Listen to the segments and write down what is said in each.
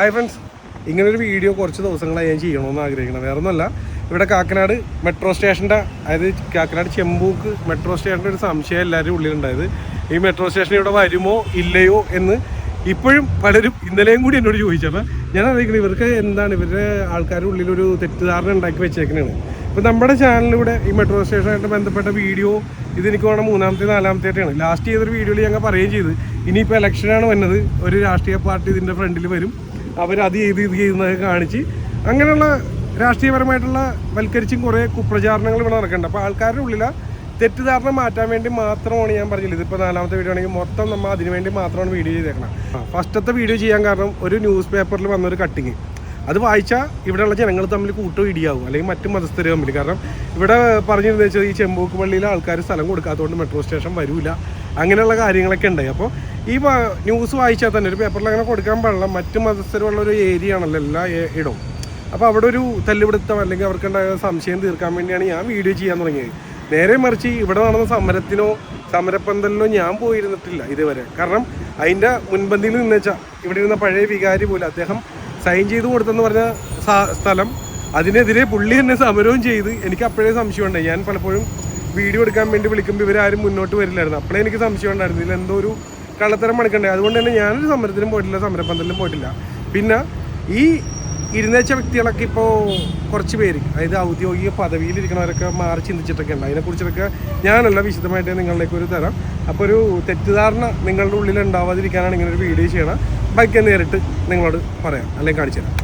Hi friends ഇങ്ങനൊരു video കുറച്ച് ദിവസങ്ങളായി ഞാൻ ചെയ്യണമെന്ന് ആഗ്രഹിക്കണം വേറെ ഒന്നുമല്ല ഇവിടെ കാക്കനാട് മെട്രോ സ്റ്റേഷന്റെ അതായത് കാക്കനാട് ചെമ്പൂക്ക് മെട്രോ സ്റ്റേഷന്റെ ഒരു സംശയം എല്ലാവരും ഉള്ളിലുണ്ടായത്. ഈ മെട്രോ സ്റ്റേഷൻ ഇവിടെ വരുമോ ഇല്ലയോ എന്ന് ഇപ്പോഴും പലരും ഇന്നലെയും കൂടി എന്നോട് ചോദിച്ചപ്പോൾ ഞാൻ അറിയിക്കുന്നത് ഇവർക്ക് എന്താണ് ഇവരുടെ ആൾക്കാരുടെ ഉള്ളിലൊരു തെറ്റിദ്ധാരണ ഉണ്ടാക്കി വെച്ചേക്കുന്നതാണ് ഇപ്പം നമ്മുടെ ചാനലിലൂടെ ഈ മെട്രോ സ്റ്റേഷനായിട്ട് ബന്ധപ്പെട്ട വീഡിയോ ഇതെനിക്ക് വേണം മൂന്നാമത്തെ നാലാമത്തെ ആയിട്ടാണ് ലാസ്റ്റ് ചെയ്തൊരു വീഡിയോയിൽ ഞങ്ങൾ പറയുകയും ചെയ്ത്. ഇനിയിപ്പോൾ ഇലക്ഷനാണ് വന്നത്. ഒരു രാഷ്ട്രീയ പാർട്ടി ഇതിന്റെ ഫ്രണ്ടിൽ വരും. അവർ അത് ചെയ്ത് ഇത് ചെയ്യുന്നതൊക്കെ കാണിച്ച് അങ്ങനെയുള്ള രാഷ്ട്രീയപരമായിട്ടുള്ള വൽക്കരിച്ചും കുറേ കുപ്രചാരണങ്ങൾ ഇവിടെ നടക്കുന്നുണ്ട്. അപ്പോൾ ആൾക്കാരുടെ ഉള്ളിൽ തെറ്റിദ്ധാരണ മാറ്റാൻ വേണ്ടി മാത്രമാണ് ഞാൻ പറഞ്ഞില്ല ഇതിപ്പോൾ നാലാമത്തെ വീഡിയോ ആണെങ്കിൽ മൊത്തം നമ്മൾ അതിനുവേണ്ടി മാത്രമാണ് വീഡിയോ ചെയ്തേക്കണം ഫസ്റ്റത്തെ വീഡിയോ ചെയ്യാൻ കാരണം ഒരു ന്യൂസ് പേപ്പറിൽ വന്നൊരു കട്ടിങ് അത് വായിച്ചാൽ ഇവിടെയുള്ള ജനങ്ങൾ തമ്മിൽ കൂട്ടോ ഇടിയാവും. അല്ലെങ്കിൽ മറ്റു മതസ്ഥർ തമ്മിൽ. കാരണം ഇവിടെ പറഞ്ഞിരുന്നത് വെച്ചാൽ ഈ ചെമ്പോക്ക് പള്ളിയിലെ ആൾക്കാർ സ്ഥലം കൊടുക്കാത്തതുകൊണ്ട് മെട്രോ സ്റ്റേഷൻ വരില്ല അങ്ങനെയുള്ള കാര്യങ്ങളൊക്കെ ഉണ്ടായി. അപ്പോൾ ഈ ന്യൂസ് വായിച്ചാൽ തന്നെ ഒരു പേപ്പറിൽ അങ്ങനെ കൊടുക്കാൻ പാടില്ല. മറ്റു മതസ്ഥരുള്ള ഒരു ഏരിയ ആണല്ലോ എല്ലാ ഇടവും. അപ്പോൾ അവിടെ ഒരു തല്ലുപിടുത്തം അല്ലെങ്കിൽ അവർക്കുണ്ടായ സംശയം തീർക്കാൻ വേണ്ടിയാണ് ഞാൻ വീഡിയോ ചെയ്യാൻ തുടങ്ങിയത്. നേരെ മറിച്ച് ഇവിടെ നടന്ന സമരത്തിനോ സമരപ്പന്തലിനോ ഞാൻ പോയിരുന്നിട്ടില്ല ഇതുവരെ. കാരണം അതിന്റെ മുൻപന്തിയിൽ നിന്ന് വെച്ചാൽ ഇവിടെ ഇരുന്ന പഴയ വികാരി പോലും അദ്ദേഹം സൈൻ ചെയ്ത് കൊടുത്തെന്ന് പറഞ്ഞ സ്ഥലം അതിനെതിരെ പുള്ളി തന്നെ സമരവും ചെയ്ത് എനിക്ക് അപ്പോഴേ സംശയം ഉണ്ടായി. ഞാൻ പലപ്പോഴും വീഡിയോ എടുക്കാൻ വേണ്ടി വിളിക്കുമ്പോൾ ഇവരാരും മുന്നോട്ട് വരില്ലായിരുന്നു. അപ്പോഴേ എനിക്ക് സംശയം ഉണ്ടായിരുന്നു എന്തോ ഒരു കള്ളത്തരം പണിക്കണ്ടേ? അതുകൊണ്ട് തന്നെ ഞാനൊരു സമരത്തിനും പോയിട്ടില്ല സമരപ്പന്തലിനും പോയിട്ടില്ല. പിന്നെ ഈ ഇരുന്നേച്ച വ്യക്തികളൊക്കെ ഇപ്പോൾ കുറച്ച് പേര് അതായത് ഔദ്യോഗിക പദവിയിലിരിക്കണവരൊക്കെ മാറി ചിന്തിച്ചിട്ടൊക്കെ ഉണ്ട്. അതിനെക്കുറിച്ചൊക്കെ ഞാനല്ല വിശദമായിട്ട് നിങ്ങളിലേക്ക് ഒരു തരാം. അപ്പോൾ ഒരു തെറ്റിദ്ധാരണ നിങ്ങളുടെ ഉള്ളിൽ ഉണ്ടാവാതിരിക്കാനാണ് ഇങ്ങനെ ഒരു വീഡിയോ ചെയ്യണം. ബൈക്ക് നേരിട്ട് നിങ്ങളോട് പറയാം അല്ലെങ്കിൽ കാണിച്ചു തരാം.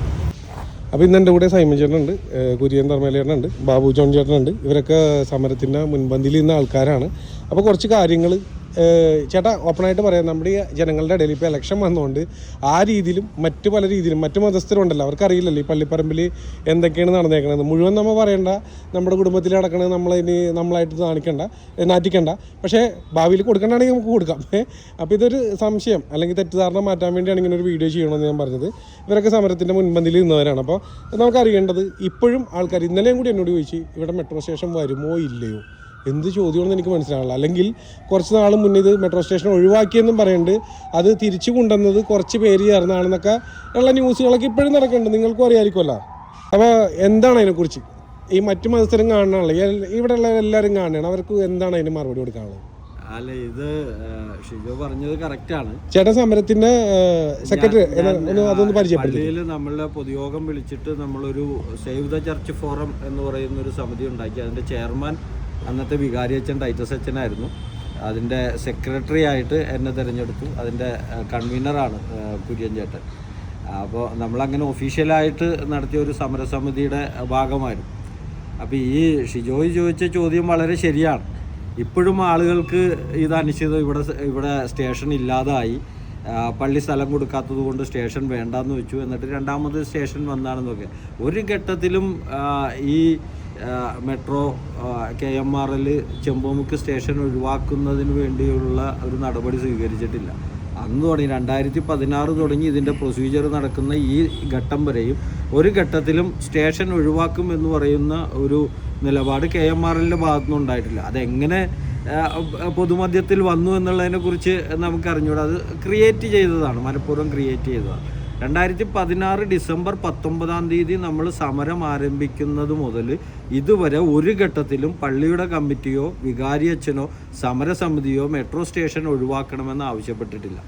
അപ്പോൾ ഇന്ന് എന്റെ കൂടെ സൈമൻ ചേട്ടനുണ്ട് കുര്യൻ ധർമ്മേലേട്ടനുണ്ട് ബാബു ജോൺ ചേട്ടനുണ്ട്. ഇവരൊക്കെ സമരത്തിന്റെ മുൻപന്തിയിൽ നിന്ന ആൾക്കാരാണ്. അപ്പോൾ കുറച്ച് കാര്യങ്ങൾ ചേട്ടാ ഓപ്പണായിട്ട് പറയാം. നമ്മുടെ ഈ ജനങ്ങളുടെ ഇടയിൽ ഇപ്പോൾ ഇലക്ഷൻ വന്നുകൊണ്ട് ആ രീതിയിലും മറ്റു പല രീതിയിലും മറ്റു മതസ്ഥരുണ്ടല്ലോ അവർക്കറിയില്ലല്ലോ ഈ പള്ളിപ്പറമ്പിൽ എന്തൊക്കെയാണ് നടന്നേക്കണത്. മുഴുവൻ നമ്മൾ പറയണ്ട. നമ്മുടെ കുടുംബത്തിൽ നടക്കണത് ഇനി നമ്മളായിട്ട് കാണിക്കണ്ട നാറ്റിക്കണ്ട. പക്ഷേ ഭാവിയിൽ കൊടുക്കണ്ടാണെങ്കിൽ നമുക്ക് കൊടുക്കാം. അപ്പോൾ ഇതൊരു സംശയം അല്ലെങ്കിൽ തെറ്റിദ്ധാരണ മാറ്റാൻ വേണ്ടിയാണ് ഇങ്ങനെ ഒരു വീഡിയോ ചെയ്യണമെന്ന് ഞാൻ പറഞ്ഞത്. ഇവരൊക്കെ സമരത്തിന്റെ മുൻപന്തിയിൽ നിന്നവരാണ്. അപ്പോൾ നമുക്കറിയേണ്ടത് ഇപ്പോഴും ആൾക്കാർ ഇന്നലെയും കൂടി എന്നോട് ചോദിച്ചു ഇവിടെ മെട്രോ സ്റ്റേഷൻ വരുമോ ഇല്ലയോ? എന്ത് ചോദ്യമാണെന്ന് എനിക്ക് മനസ്സിലാവില്ല അല്ലെങ്കിൽ കുറച്ച് നാൾ മുന്നേ ഇത് മെട്രോ സ്റ്റേഷൻ ഒഴിവാക്കിയെന്നും പറയുന്നുണ്ട്. അത് തിരിച്ചു കൊണ്ടുവന്നത് കുറച്ച് പേര് ചേർന്നാണെന്നൊക്കെ ഉള്ള ന്യൂസുകളൊക്കെ ഇപ്പോഴും നടക്കുന്നുണ്ട്. നിങ്ങൾക്കും അറിയാമായിരിക്കുമല്ലോ. അപ്പോൾ എന്താണ് അതിനെക്കുറിച്ച്? ഈ മറ്റു മത്സരം കാണണമല്ലോ ഇവിടെയുള്ള എല്ലാവരും കാണണം അവർക്ക് എന്താണ് അതിന് മറുപടി കൊടുക്കാനുള്ളത്? അല്ല ഇത് ഷിജു പറഞ്ഞത് കറക്റ്റാണ് ചേട്ടൻ സമരത്തിന്റെ സെക്രട്ടറി അതൊന്ന് പള്ളിയിൽ നമ്മളെ പൊതുയോഗം വിളിച്ചിട്ട് നമ്മളൊരു സേവ് ദ ചർച്ച് ഫോറം എന്ന് പറയുന്ന ഒരു സമിതി ഉണ്ടാക്കി. അതിന്റെ ചെയർമാൻ അന്നത്തെ വികാരി അച്ഛൻ ടൈറ്റസ് അച്ഛനായിരുന്നു. അതിന്റെ സെക്രട്ടറി ആയിട്ട് എന്നെ തിരഞ്ഞെടുത്തു. അതിന്റെ കൺവീനറാണ് കുര്യൻ ചേട്ടൻ അപ്പോൾ നമ്മളങ്ങനെ ഒഫീഷ്യലായിട്ട് നടത്തിയ ഒരു സമരസമിതിയുടെ ഭാഗമായിരുന്നു. അപ്പോൾ ഈ ഷിജോയ് ചോദിച്ച ചോദ്യം വളരെ ശരിയാണ്. ഇപ്പോഴും ആളുകൾക്ക് ഇത് അനിശ്ചിതം ഇവിടെ ഇവിടെ സ്റ്റേഷൻ ഇല്ലാതായി. പള്ളി സ്ഥലം കൊടുക്കാത്തത് കൊണ്ട് സ്റ്റേഷൻ വേണ്ടാന്ന് വെച്ചു. എന്നിട്ട് രണ്ടാമത് സ്റ്റേഷൻ വന്നാണെന്നൊക്കെ. ഒരു ഘട്ടത്തിലും ഈ metro K M R L Chembumukku station ഒഴിവാക്കുന്നതിന് വേണ്ടിയുള്ള ഒരു നടപടി സ്വീകരിച്ചിട്ടില്ല. അന്ന് തുടങ്ങി രണ്ടായിരത്തി പതിനാറ് തുടങ്ങി ഇതിന്റെ പ്രൊസീജിയർ നടക്കുന്ന ഈ ഘട്ടം വരെയും ഒരു ഘട്ടത്തിലും സ്റ്റേഷൻ ഒഴിവാക്കും എന്ന് പറയുന്ന ഒരു നിലപാട് കെ എം ആർ എല്ലിന്റെ ഭാഗത്തുനിന്ന് ഉണ്ടായിട്ടില്ല. അതെങ്ങനെ പൊതുമധ്യത്തിൽ വന്നു എന്നുള്ളതിനെക്കുറിച്ച് നമുക്കറിഞ്ഞൂടാ. അത് ക്രിയേറ്റ് ചെയ്തതാണ് മനഃപൂർവം ക്രിയേറ്റ് ചെയ്തതാണ്. രണ്ടായിരത്തി പതിനാറ് ഡിസംബർ പത്തൊമ്പതാം തീയതി നമ്മൾ സമരം ആരംഭിക്കുന്നത് മുതൽ ഇതുവരെ ഒരു ഘട്ടത്തിലും പള്ളിയുടെ കമ്മിറ്റിയോ വികാരിയച്ഛനോ സമരസമിതിയോ മെട്രോ സ്റ്റേഷൻ ഒഴിവാക്കണമെന്ന് ആവശ്യപ്പെട്ടിട്ടില്ല.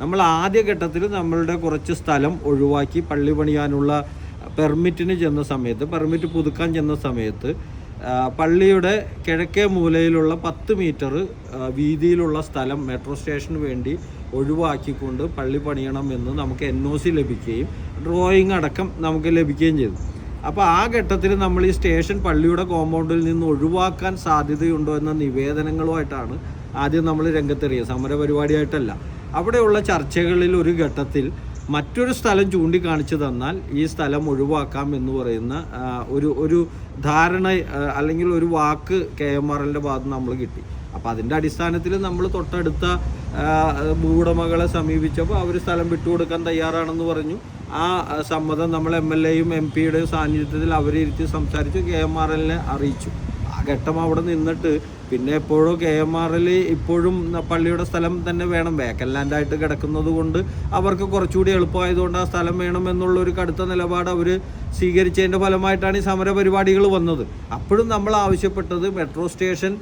നമ്മൾ ആദ്യ ഘട്ടത്തിൽ നമ്മളുടെ കുറച്ച് സ്ഥലം ഒഴിവാക്കി പള്ളി പണിയാനുള്ള പെർമിറ്റിന് ചെന്ന സമയത്ത് പെർമിറ്റ് പുതുക്കാൻ ചെന്ന സമയത്ത് പള്ളിയുടെ കിഴക്കേ മൂലയിലുള്ള പത്ത് മീറ്റർ വീതിയിലുള്ള സ്ഥലം മെട്രോ സ്റ്റേഷന് വേണ്ടി ഒഴിവാക്കിക്കൊണ്ട് പള്ളി പണിയണം എന്ന് നമുക്ക് എൻ ഒ സി ലഭിക്കുകയും ഡ്രോയിങ് അടക്കം നമുക്ക് ലഭിക്കുകയും ചെയ്തു. അപ്പോൾ ആ ഘട്ടത്തിൽ നമ്മൾ ഈ സ്റ്റേഷൻ പള്ളിയുടെ കോമ്പൗണ്ടിൽ നിന്ന് ഒഴിവാക്കാൻ സാധ്യതയുണ്ടോ എന്ന നിവേദനങ്ങളുമായിട്ടാണ് ആദ്യം നമ്മൾ രംഗത്തെറിയുക. സമര പരിപാടിയായിട്ടല്ല അവിടെയുള്ള ചർച്ചകളിൽ ഒരു ഘട്ടത്തിൽ മറ്റൊരു സ്ഥലം ചൂണ്ടിക്കാണിച്ചു തന്നാൽ ഈ സ്ഥലം ഒഴിവാക്കാം എന്ന് പറയുന്ന ഒരു ഒരു ധാരണ അല്ലെങ്കിൽ ഒരു വാക്ക് കെ എം ആർ എല്ലിന്റെ ഭാഗത്ത് നമ്മൾ കിട്ടി. അപ്പോൾ അതിന്റെ അടിസ്ഥാനത്തിൽ നമ്മൾ തൊട്ടടുത്ത ഭൂവുടമകളെ സമീപിച്ചപ്പോൾ അവർ സ്ഥലം വിട്ടുകൊടുക്കാൻ തയ്യാറാണെന്ന് പറഞ്ഞു. ആ സമ്മതം നമ്മൾ എം എൽ എയും എം പിയുടെയും സാന്നിധ്യത്തിൽ അവരെ ഇരുത്തി സംസാരിച്ച്. കെ എം ആർ എല്ലിനെ അറിയിച്ചു. ആ ഘട്ടം അവിടെ നിന്നിട്ട് പിന്നെ എപ്പോഴും കെ എം ആർ എൽ ഇപ്പോഴും പള്ളിയുടെ സ്ഥലം തന്നെ വേണം. വേക്കൻ ലാൻഡായിട്ട് കിടക്കുന്നത് കൊണ്ട് അവർക്ക് കുറച്ചുകൂടി എളുപ്പമായതുകൊണ്ട് ആ സ്ഥലം വേണം എന്നുള്ള ഒരു കടുത്ത നിലപാട് അവർ സ്വീകരിച്ചതിന്റെ ഫലമായിട്ടാണ് ഈ സമര പരിപാടികൾ വന്നത്. അപ്പോഴും നമ്മൾ ആവശ്യപ്പെട്ടത് മെട്രോ സ്റ്റേഷൻ